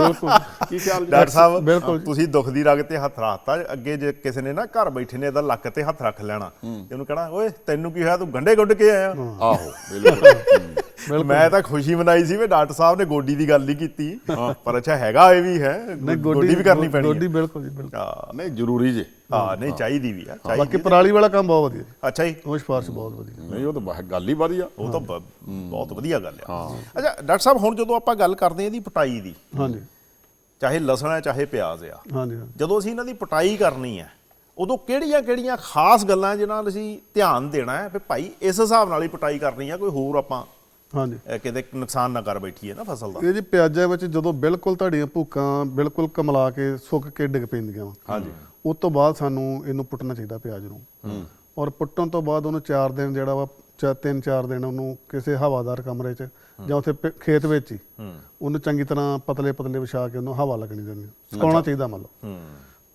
Speaker 2: ਕੀ ਖਿਆਲ ਜੀ?
Speaker 1: ਡਾਕਟਰ ਸਾਹਿਬ
Speaker 3: ਬਿਲਕੁਲ।
Speaker 1: ਤੁਸੀਂ ਦੁੱਖ ਦੀ ਰਗ ਤੇ ਹੱਥ ਰੱਖਤਾ ਅੱਗੇ ਜੇ ਕਿਸੇ ਨੇ ਨਾ ਘਰ ਬੈਠੇ ਨੇ ਇਹਦਾ ਲੱਕ ਤੇ ਹੱਥ ਰੱਖ ਲੈਣਾ। ਤੇ ਉਹਨੂੰ ਕਹਣਾ ਓਏ ਤੈਨੂੰ ਕੀ ਹੋਇਆ? ਤੂੰ ਗੰਡੇ ਗੁੱਡ ਕੇ ਆਇਆ?
Speaker 2: ਆਹੋ ਬਿਲਕੁਲ।
Speaker 1: ਮੈਂ ਤਾਂ ਖੁਸ਼ੀ ਮਨਾਈ ਸੀ ਵੀ ਡਾਕਟਰ ਸਾਹਿਬ ਨੇ ਗੋਡੀ ਦੀ ਗੱਲ ਨਹੀਂ ਕੀਤੀ। ਪਰ ਅੱਛਾ ਹੈਗਾ ਇਹ ਵੀ ਹੈ। ਗੋਡੀ ਵੀ ਕਰਨੀ ਪੈਣੀ
Speaker 3: ਗੋਡੀ
Speaker 1: ਹੈ।
Speaker 3: ਬਿਲਕੁਲ ਜੀ ਬਿਲਕੁਲ।
Speaker 1: ਹਾਂ
Speaker 2: ਨਹੀਂ ਜ਼ਰੂਰੀ ਜੇ।
Speaker 1: ਹਾਂ ਨਹੀਂ ਚਾਹੀਦੀ ਵੀ ਆ
Speaker 3: ਬਾਕੀ
Speaker 1: ਚਾਹੀਦੀ
Speaker 3: ਪਰਾਲੀ ਵਾਲਾ ਕੰਮ ਬਹੁਤ ਵਧੀਆ
Speaker 1: ਅੱਛਾ ਜੀ।
Speaker 3: ਉਹ ਸਿਫਾਰਿਸ਼ ਬਹੁਤ ਵਧੀਆ।
Speaker 2: ਨਹੀਂ ਉਹ ਤਾਂ ਗੱਲ ਹੀ ਵਧੀਆ।
Speaker 1: ਉਹ ਤਾਂ ਬਹੁਤ ਵਧੀਆ ਗੱਲ ਆ ਅੱਛਾ ਡਾਕਟਰ ਸਾਹਿਬ ਹੁਣ ਜਦੋਂ ਆਪਾਂ ਗੱਲ ਕਰਦੇ ਹਾਂ ਇਹਦੀ ਪਟਾਈ ਦੀ
Speaker 3: ਹਾਂਜੀ।
Speaker 1: ਚਾਹੇ ਲਸਣ ਹੈ ਚਾਹੇ ਪਿਆਜ਼ ਆ।
Speaker 3: ਹਾਂਜੀ।
Speaker 1: ਜਦੋਂ ਅਸੀਂ ਇਹਨਾਂ ਦੀ ਪਟਾਈ ਕਰਨੀ ਹੈ ਉਦੋਂ ਕਿਹੜੀਆਂ-ਕਿਹੜੀਆਂ ਖਾਸ ਗੱਲਾਂ ਜਿਨ੍ਹਾਂ ਨਾਲ ਅਸੀਂ ਧਿਆਨ ਦੇਣਾ ਹੈ? ਵੀ ਭਾਈ ਇਸ ਹਿਸਾਬ ਨਾਲ ਹੀ ਪਟਾਈ ਕਰਨੀ ਹੈ ਕੋਈ ਹੋਰ ਆਪਾਂ
Speaker 3: ਹਾਂਜੀ।
Speaker 1: ਕਿਤੇ ਨੁਕਸਾਨ ਨਾ ਕਰ ਬੈਠੀਏ ਨਾ ਫਸਲ ਦਾ।
Speaker 3: ਇਹ ਜੀ ਪਿਆਜ਼ਾਂ ਵਿੱਚ ਜਦੋਂ ਬਿਲਕੁਲ ਤੁਹਾਡੀਆਂ ਭੁੱਕਾਂ ਬਿਲਕੁਲ ਕਮਲਾ ਕੇ ਸੁੱਕ ਕੇ ਡਿੱਗ ਪੈਂਦੀਆਂ ਵਾ।
Speaker 2: ਹਾਂਜੀ।
Speaker 3: ਉਸ ਤੋਂ ਬਾਅਦ ਸਾਨੂੰ ਇਹਨੂੰ ਪੁੱਟਣਾ ਚਾਹੀਦਾ ਪਿਆਜ਼ ਨੂੰ। ਔਰ ਪੁੱਟਣ ਤੋਂ ਬਾਅਦ ਉਹਨੂੰ 4 ਦਿਨ ਜਿਹੜਾ ਵਾ 3-4 ਦਿਨ ਉਹਨੂੰ ਕਿਸੇ ਹਵਾਦਾਰ ਕਮਰੇ 'ਚ ਜਾਂ ਉੱਥੇ ਖੇਤ ਵਿੱਚ ਹੀ ਉਹਨੂੰ ਚੰਗੀ ਤਰ੍ਹਾਂ ਪਤਲੇ ਪਤਲੇ ਵਿਛਾ ਕੇ ਉਹਨੂੰ ਹਵਾ ਲੱਗਣੀ ਦੇਣੀ ਸੁਕਾਉਣਾ ਚਾਹੀਦਾ ਮੰਨ ਲਓ।
Speaker 1: ਹੂੰ।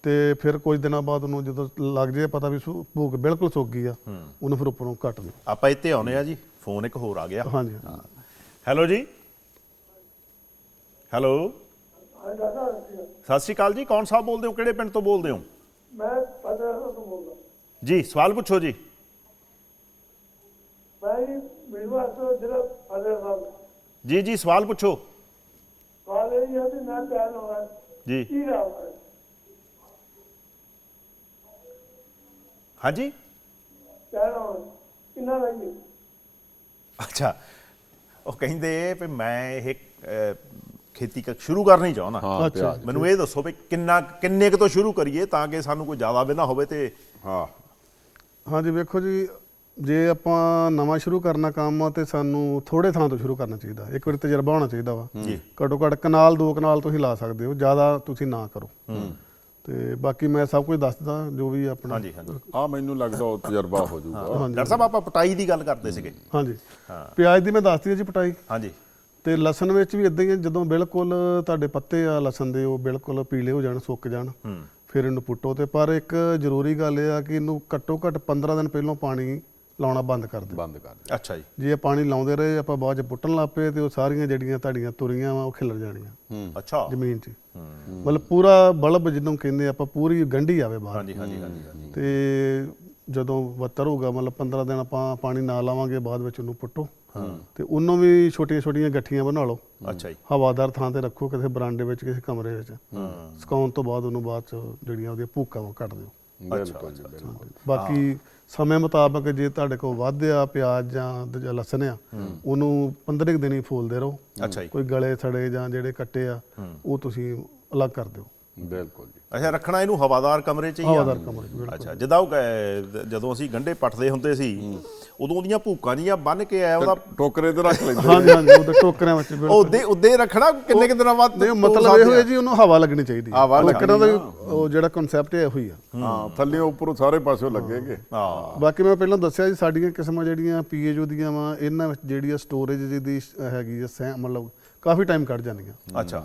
Speaker 3: ਤੇ ਫਿਰ ਕੁਝ ਦਿਨਾਂ ਬਾਅਦ ਉਹਨੂੰ ਜਦੋਂ ਲੱਗ ਜੇ ਪਤਾ ਵੀ ਭੂਕ ਬਿਲਕੁਲ ਸੁੱਕ ਗਈ ਆ ਉਹਨੂੰ ਫਿਰ ਉੱਪਰੋਂ ਕੱਟ ਦਿਓ
Speaker 1: ਆਪਾਂ ਇੱਥੇ ਆਉਨੇ ਆ ਜੀ। ਫੋਨ ਇੱਕ ਹੋਰ ਆ ਗਿਆ।
Speaker 3: ਹਾਂਜੀ
Speaker 1: ਹੈਲੋ ਜੀ। ਹੈਲੋ। ਸਤਿ ਸ਼੍ਰੀ ਅਕਾਲ। ਜੀ। ਕੌਣ ਸਾਹਿਬ ਬੋਲਦੇ ਹੋ? ਕਿਹੜੇ ਪਿੰਡ ਤੋਂ ਬੋਲਦੇ ਹੋ?
Speaker 5: ਮੈਂ ਪਤਾ ਤੋਂ ਬੋਲਦਾ।
Speaker 1: ਜੀ ਸਵਾਲ ਪੁੱਛੋ ਜੀ।
Speaker 5: ਭਾਈ ਮਿਲਵਾ ਤੋਂ ਜਿਹੜਾ ਸਾਹਿਬ।
Speaker 1: ਜੀ ਜੀ ਸਵਾਲ ਪੁੱਛੋ।
Speaker 5: ਕਾਲਜ ਜਾਂ ਤੇ ਨਾ ਪਿਆਰ ਹੋਣਾ
Speaker 1: ਜੀ।
Speaker 5: ਕੀ ਰਾਵਾ
Speaker 1: ਹਾਂਜੀ।
Speaker 5: ਪਿਆਰ ਹੋਣਾ ਕਿੰਨਾ ਲੱਗੀ
Speaker 1: ਅੱਛਾ। ਉਹ ਕਹਿੰਦੇ ਵੀ ਮੈਂ ਇਹ ਅਹ, ਖੇਤੀ ਕ- ਸ਼ੁਰੂ ਕਰਨੀ ਚਾਹੁੰਦਾ।
Speaker 2: ਹਾਂ
Speaker 3: ਅੱਛਾ।
Speaker 2: ਪਿਆਜ਼
Speaker 1: ਮੈਨੂੰ ਇਹ ਦੱਸੋ ਵੀ ਕਿੰਨਾ ਕਿੰਨੇ ਕੁ ਤੋਂ ਸ਼ੁਰੂ ਕਰੀਏ ਤਾਂ ਕਿ ਸਾਨੂੰ ਕੋਈ ਜ਼ਿਆਦਾ ਵੀ ਨਾ ਹੋਵੇ ਤੇ
Speaker 2: ਹਾਂ।
Speaker 3: ਹਾਂਜੀ ਵੇਖੋ ਜੀ ਜੇ ਆਪਾਂ ਨਵਾਂ ਸ਼ੁਰੂ ਕਰਨਾ ਕੰਮ ਆ ਤੇ ਸਾਨੂੰ ਥੋੜੇ ਥਾਂ ਤੋਂ ਸ਼ੁਰੂ ਕਰਨਾ ਚਾਹੀਦਾ। ਇੱਕ ਵਾਰੀ ਤਜਰਬਾ ਹੋਣਾ ਚਾਹੀਦਾ ਵਾ।
Speaker 1: ਜੀ।
Speaker 3: ਘੱਟੋ ਘੱਟ ਕਨਾਲ ਦੋ ਕਨਾਲ ਤੁਸੀਂ ਲਾ ਸਕਦੇ ਹੋ ਜ਼ਿਆਦਾ ਤੁਸੀਂ ਨਾ ਕਰੋ। ਤੇ ਬਾਕੀ ਮੈਂ ਸਭ ਕੁਝ ਦੱਸਦਾ ਜੋ ਵੀ ਆਪਣਾ
Speaker 1: ਹਾਂਜੀ ਹਾਂਜੀ।
Speaker 2: ਆ ਮੈਨੂੰ ਲੱਗਦਾ ਉਹ ਤਜਰਬਾ ਹੋ ਜਾਊਗਾ।
Speaker 1: ਡਾਕਟਰ ਸਾਹਿਬ ਆਪਾਂ ਪਟਾਈ ਦੀ ਗੱਲ ਕਰਦੇ ਸੀਗੇ।
Speaker 3: ਹਾਂਜੀ। ਪਿਆਜ਼ ਦੀ ਮੈਂ ਦੱਸਤੀ ਹੈ ਜੀ ਪਟਾਈ।
Speaker 1: ਹਾਂਜੀ।
Speaker 3: ਤੇ ਲਸਣ ਵਿੱਚ ਵੀ ਇਦਾਂ ਹੀ ਹੈ ਜਦੋਂ ਬਿਲਕੁਲ ਤੁਹਾਡੇ ਪੱਤੇ ਆ ਲਸਣ ਦੇ ਉਹ ਬਿਲਕੁਲ ਪੀਲੇ ਹੋ ਜਾਣ ਸੁੱਕ ਜਾਣ ਫਿਰ ਇਹਨੂੰ ਪੁੱਟੋ। ਤੇ ਪਰ ਇੱਕ ਜ਼ਰੂਰੀ ਗੱਲ ਇਹ ਆ ਕਿ ਇਹਨੂੰ ਘੱਟੋ ਘੱਟ 15 ਦਿਨ ਪਹਿਲਾਂ ਪਾਣੀ ਲਾਉਣਾ ਬੰਦ ਕਰ ਦਿਓ
Speaker 2: ਬੰਦ ਕਰ ਦੇ
Speaker 1: ਅੱਛਾ ਜੀ।
Speaker 3: ਜੇ ਪਾਣੀ ਲਾਉਂਦੇ ਰਹੇ ਆਪਾਂ ਬਾਅਦ ਚ ਪੁੱਟਣ ਲੱਗ ਪਏ ਤੇ ਉਹ ਸਾਰੀਆਂ ਜਿਹੜੀਆਂ ਤੁਹਾਡੀਆਂ ਤੁਰੀਆਂ ਵਾ ਉਹ ਖਿਲਰ ਜਾਣੀਆਂ।
Speaker 1: ਅੱਛਾ।
Speaker 3: ਜ਼ਮੀਨ 'ਚ। ਮਤਲਬ ਪੂਰਾ ਬਲਬ ਜਿਹਨੂੰ ਕਹਿੰਦੇ ਆਪਾਂ ਪੂਰੀ ਗੰਢੀ ਆਵੇ ਬਾਹਰ।
Speaker 1: ਹਾਂਜੀ ਹਾਂਜੀ ਹਾਂਜੀ।
Speaker 3: ਤੇ ਜਦੋਂ ਵੱਤਰ ਹੋਊਗਾ ਮਤਲਬ 15 ਦਿਨ ਆਪਾਂ ਪਾਣੀ ਨਾ ਲਾਵਾਂਗੇ ਬਾਅਦ ਵਿੱਚ ਉਹਨੂੰ ਪੁੱਟੋ। ਤੇ ਉਹਨੂੰ ਵੀ ਛੋਟੀਆਂ ਛੋਟੀਆਂ ਗੱਠੀਆਂ ਬਣਾ ਲਓ।
Speaker 1: ਅੱਛਾ ਜੀ।
Speaker 3: ਹਵਾਦਾਰ ਥਾਂ ਤੇ ਰੱਖੋ ਕਿਸੇ ਬਰਾਂਡੇ ਵਿੱਚ ਕਿਸੇ ਕਮਰੇ ਵਿੱਚ। ਸੁਕਾਉਣ ਤੋਂ ਬਾਅਦ ਉਹਨੂੰ ਬਾਅਦ ਚ ਜਿਹੜੀਆਂ ਉਹਦੀਆਂ ਭੂਕਾਂ ਵਾ ਕੱਢ ਦਿਓ।
Speaker 2: ਬਿਲਕੁਲ।
Speaker 3: ਬਾਕੀ ਸਮੇਂ ਮੁਤਾਬਕ ਜੇ ਤੁਹਾਡੇ ਕੋਲ ਵੱਧ ਆ ਪਿਆਜ਼ ਜਾਂ ਲਸਣ ਆ ਉਹਨੂੰ 15 ਕੁ ਦਿਨ ਹੀ ਫੋਲਦੇ ਰਹੋ। ਕੋਈ ਗਲੇ ਸੜੇ ਜਾਂ ਜਿਹੜੇ ਕੱਟੇ ਆ ਉਹ ਤੁਸੀਂ ਅਲੱਗ ਕਰ ਦਿਓ।
Speaker 2: ਬਿਲਕੁਲ ਜੀ।
Speaker 1: ਅੱਛਾ ਰੱਖਣਾ ਇਹਨੂੰ ਹਵਾਦਾਰ ਕਮਰੇ 'ਚ ਹੀ ਆ?
Speaker 3: ਹਵਾਦਾਰ ਕਮਰੇ 'ਚ, ਬਿਲਕੁਲ।
Speaker 1: ਅੱਛਾ ਜਿੱਦਾਂ ਉਹ ਅਹ, ਜਦੋਂ ਅਸੀਂ ਗੰਢੇ ਪੱਟਦੇ ਹੁੰਦੇ ਸੀ ਉਦੋਂ ਉਹਦੀਆਂ ਭੂਕਾਂ ਜੀਆਂ ਬੰਨ ਕੇ ਆਇਆ ਉਹਦਾ
Speaker 2: ਟੋਕਰੇ ਤੇ ਰੱਖ ਲੈਂਦੇ।
Speaker 3: ਹਾਂਜੀ ਹਾਂਜੀ ਉਹਦੇ ਟੋਕਰਿਆਂ ਵਿੱਚ ਬਿਲਕੁਲ।
Speaker 1: ਉਹਦੇ ਉੱਦੇ ਰੱਖਣਾ ਕਿੰਨੇ ਕਿ ਦਿਨਾਂ ਬਾਅਦ
Speaker 3: ਨਹੀਂ ਮਤਲਬ ਇਹੋ ਹੈ? ਜੀ ਉਹਨੂੰ ਹਵਾ ਲੱਗਣੀ ਚਾਹੀਦੀ ਹੈ।
Speaker 2: ਹਵਾ
Speaker 3: ਲੱਕੜਾਂ ਦਾ
Speaker 2: ਲੱਗਣੀ
Speaker 3: ਉਹ ਜਿਹੜਾ ਕਨਸੈਪਟ ਹੈ ਇਹੋ ਹੀ ਆ।
Speaker 2: ਹਾਂ ਥੱਲੇ ਉੱਪਰੋਂ ਸਾਰੇ ਪਾਸਿਓਂ ਲੱਗੇਗੇ।
Speaker 1: ਹਾਂ।
Speaker 3: ਬਾਕੀ ਮੈਂ ਪਹਿਲਾਂ ਦੱਸਿਆ ਜੀ ਸਾਡੀਆਂ ਕਿਸਮਾਂ ਜਿਹੜੀਆਂ ਪੀਏਯੂ ਦੀਆਂ ਵਾ ਇਹਨਾਂ ਵਿੱਚ ਜਿਹੜੀ ਆ ਸਟੋਰੇਜ ਦੀ ਹੈਗੀ ਆ ਸੈਂ ਮਤਲਬ ਕਾਫੀ ਟਾਈਮ ਕੱਢ ਜਾਂਦੀਆਂ।
Speaker 1: ਅੱਛਾ।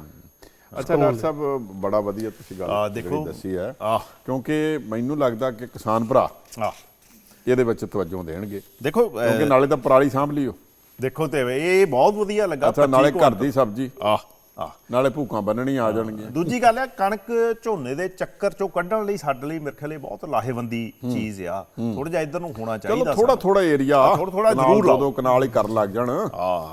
Speaker 2: ਅੱਛਾ ਡਾਕਟਰ ਸਾਹਿਬ ਬੜਾ ਵਧੀਆ ਤੁਸੀਂ ਗੱਲ
Speaker 1: ਦੇਖੋ।
Speaker 2: ਦੱਸੀ ਹੈ।
Speaker 1: ਆਹ
Speaker 2: ਕਿਉਂਕਿ ਮੈਨੂੰ ਲੱਗਦਾ ਕਿ ਕਿਸਾਨ ਭਰਾ ਇਹਦੇ ਵਿੱਚ ਤਵੱਜੋ ਦੇਣਗੇ।
Speaker 1: ਦੇਖੋ
Speaker 2: ਕਿਉਂਕਿ ਨਾਲੇ ਤਾਂ ਪਰਾਲੀ ਸਾਂਭ ਲਿਓ।
Speaker 1: ਦੇਖੋ ਤੇ ਇਹ ਬਹੁਤ ਵਧੀਆ ਲੱਗਾ
Speaker 2: ਅੱਛਾ ਨਾਲੇ ਘਰ ਦੀ ਸਬਜ਼ੀ।
Speaker 1: ਆ ਆ।
Speaker 2: ਨਾਲੇ ਭੂਕਾਂ ਬੰਨਣੀ ਆ ਜਾਣਗੀਆਂ।
Speaker 1: ਦੂਜੀ ਗੱਲ ਹੈ ਕਣਕ ਝੋਨੇ ਦੇ ਚੱਕਰ ਚੋਂ ਕੱਢਣ ਲਈ ਸਾਡੇ ਲਈ ਮੇਰੇ ਖਿਆਲੇ ਬਹੁਤ ਲਾਹੇਵੰਦੀ ਚੀਜ਼ ਆ। ਥੋੜਾ ਜਿਹਾ ਇੱਧਰ ਨੂੰ ਹੋਣਾ
Speaker 2: ਚਲੋ
Speaker 1: ਚਾਹੀਦਾ
Speaker 2: ਥੋੜਾ ਥੋੜਾ ਏਰੀਆ
Speaker 1: ਥੋੜ੍ਹਾ- ਥੋੜ੍ਹਾ ਜ਼ਰੂਰ ਲਾਓ।
Speaker 2: ਜਦੋਂ ਕਨਾਲ ਹੀ ਕਰਨ ਲੱਗ ਜਾਣ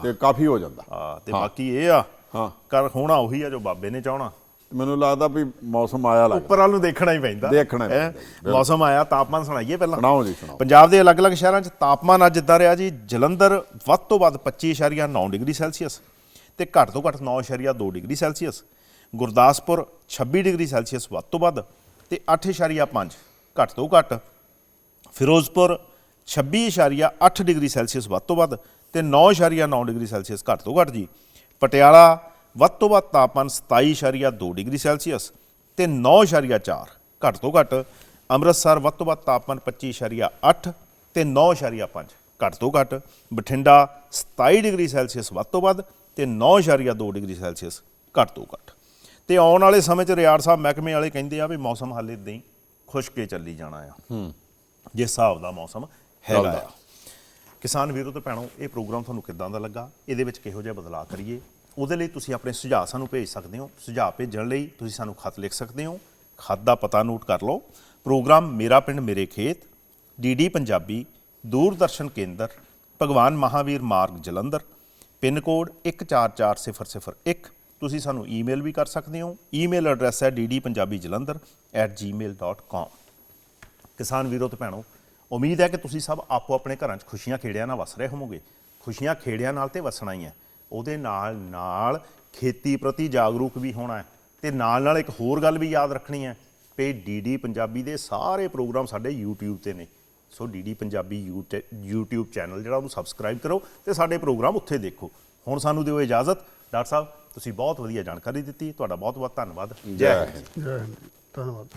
Speaker 2: ਤੇ ਕਾਫੀ ਹੋ ਜਾਂਦਾ।
Speaker 1: ਆ ਤੇ ਬਾਕੀ ਇਹ ਆ
Speaker 2: ਹਾਂ।
Speaker 1: ਕਰ ਹੋਣਾ ਉਹੀ ਆ ਜੋ ਬਾਬੇ ਨੇ ਚਾਹਣਾ।
Speaker 2: ਮੈਨੂੰ ਲੱਗਦਾ ਵੀ ਮੌਸਮ ਆਇਆ ਲੱਗਦਾ
Speaker 1: ਉੱਪਰ ਵੱਲ ਨੂੰ ਦੇਖਣਾ ਹੀ ਪੈਂਦਾ।
Speaker 2: ਦੇਖਣਾ
Speaker 1: ਮੌਸਮ ਆਇਆ ਤਾਪਮਾਨ ਸੁਣਾਈਏ ਪਹਿਲਾਂ।
Speaker 2: ਸੁਣਾਓ ਜੀ ਸੁਣਾਓ।
Speaker 1: ਪੰਜਾਬ ਦੇ ਅਲੱਗ-ਅਲੱਗ ਸ਼ਹਿਰਾਂ 'ਚ ਤਾਪਮਾਨ ਅੱਜ ਇਦਾਂ ਰਿਹਾ ਜੀ ਜਲੰਧਰ ਵੱਧ ਤੋਂ ਵੱਧ 25.9 ਡਿਗਰੀ ਸੈਲਸੀਅਸ ਤੇ ਘੱਟ ਤੋਂ ਘੱਟ 9.2 degree Celsius. Gurdaspur 26 degree Celsius ਵੱਧ ਤੋਂ ਵੱਧ ਤੇ 8.5 ਘੱਟ ਤੋਂ ਘੱਟ। ਫਿਰੋਜ਼ਪੁਰ 26.8 ਡਿਗਰੀ ਸੈਲਸੀਅਸ ਵੱਧ ਤੋਂ ਵੱਧ ਤੇ 9.9 ਡਿਗਰੀ ਸੈਲਸੀਅਸ ਘੱਟ ਤੋਂ ਘੱਟ ਜੀ। ਪਟਿਆਲਾ ਵੱਧ ਤੋਂ ਵੱਧ ਤਾਪਮਾਨ 27.2 ਡਿਗਰੀ ਸੈਲਸੀਅਸ ਤੇ 9.4 ਘੱਟ ਤੋਂ ਘੱਟ ਅੰਮ੍ਰਿਤਸਰ ਵੱਧ ਤੋਂ ਵੱਧ ਤਾਪਮਾਨ 25.8 ਤੇ 9.5 ਘੱਟ ਤੋਂ ਘੱਟ ਬਠਿੰਡਾ 27 ਡਿਗਰੀ ਸੈਲਸੀਅਸ ਵੱਧ ਤੋਂ ਵੱਧ ਤੇ 9.2 ਡਿਗਰੀ ਸੈਲਸੀਅਸ ਘੱਟ ਤੋਂ ਘੱਟ। ਤੇ ਆਉਣ ਵਾਲੇ ਸਮੇਂ 'ਚ ਰਿਆੜ ਸਾਹਿਬ ਮਹਿਕਮੇ ਵਾਲੇ ਕਹਿੰਦੇ ਆ ਵੀ ਮੌਸਮ ਹਾਲੇ ਇਦਾਂ ਹੀ ਖੁਸ਼ਕੇ ਚੱਲੀ ਜਾਣਾ ਆ। ਹੂੰ। ਜਿਸ ਹਿਸਾਬ ਦਾ ਮੌਸਮ ਹੈਗਾ। ਆ। ਕਿਸਾਨ ਵੀਰੋ ਤੇ ਭੈਣੋ, ਇਹ ਪ੍ਰੋਗਰਾਮ ਤੁਹਾਨੂੰ ਕਿੱਦਾਂ ਦਾ ਲੱਗਾ? ਇਹਦੇ ਵਿੱਚ ਕਿਹੋ ਜਿਹਾ ਬਦਲਾਅ ਕਰੀਏ? ਉਹਦੇ ਲਈ ਤੁਸੀਂ ਆਪਣੇ ਸੁਝਾਅ ਸਾਨੂੰ ਭੇਜ ਸਕਦੇ ਹੋ। ਸੁਝਾਅ ਭੇਜਣ ਲਈ ਤੁਸੀਂ ਸਾਨੂੰ ਖਤ ਲਿਖ ਸਕਦੇ ਹੋ। ਖਤ ਦਾ ਪਤਾ ਨੋਟ ਕਰ ਲਓ। ਪ੍ਰੋਗਰਾਮ ਮੇਰਾ ਪਿੰਡ, ਮੇਰੇ ਖੇਤ ਡੀਡੀ ਪੰਜਾਬੀ, ਦੂਰਦਰਸ਼ਨ ਕੇਂਦਰ, ਭਗਵਾਨ ਮਹਾਵੀਰ ਮਾਰਗ, ਜਲੰਧਰ, ਪਿੰਨ ਕੋਡ 144001 ਤੁਸੀਂ ਸਾਨੂੰ ਈਮੇਲ ਵੀ ਕਰ ਸਕਦੇ ਹੋ। ਈਮੇਲ ਐਡਰੈਸ ਹੈ ddpunjabijalandhar@gmail.com ਕਿਸਾਨ ਵੀਰੋ ਤੇ ਭੈਣੋ ਉਮੀਦ ਹੈ ਕਿ ਤੁਸੀਂ ਸਭ ਆਪੋ ਆਪਣੇ ਘਰਾਂ 'ਚ ਖੁਸ਼ੀਆਂ ਖੇੜਿਆਂ ਨਾਲ ਵਸ ਰਹੇ ਹੋਵੋਗੇ। ਖੁਸ਼ੀਆਂ ਖੇੜਿਆਂ ਨਾਲ ਤੇ ਵਸਣਾ ਹੀ ਹੈ। ਉਹਦੇ ਨਾਲ ਨਾਲ ਖੇਤੀ ਪ੍ਰਤੀ ਜਾਗਰੂਕ ਵੀ ਹੋਣਾ ਹੈ ਤੇ ਨਾਲ ਨਾਲ ਇੱਕ ਹੋਰ ਗੱਲ ਵੀ ਯਾਦ ਰੱਖਣੀ ਹੈ ਕਿ ਡੀਡੀ ਪੰਜਾਬੀ ਦੇ ਸਾਰੇ ਪ੍ਰੋਗਰਾਮ ਸਾਡੇ YouTube ਤੇ ਨੇ। ਸੋ ਡੀਡੀ ਪੰਜਾਬੀ ਯੂ- YouTube ਚੈਨਲ ਜਿਹੜਾ ਉਹਨੂੰ ਸਬਸਕ੍ਰਾਈਬ ਕਰੋ ਤੇ ਸਾਡੇ ਪ੍ਰੋਗਰਾਮ ਉੱਥੇ ਦੇਖੋ। ਹੁਣ ਸਾਨੂੰ ਦਿਓ ਇਜਾਜ਼ਤ। ਡਾਕਟਰ ਸਾਹਿਬ, ਤੁਸੀਂ ਬਹੁਤ ਵਧੀਆ ਜਾਣਕਾਰੀ ਦਿੱਤੀ। ਤੁਹਾਡਾ ਬਹੁਤ ਬਹੁਤ ਧੰਨਵਾਦ।
Speaker 3: ਜੈ ਹਿੰਦ। ਜੈ ਧੰਨਵਾਦ।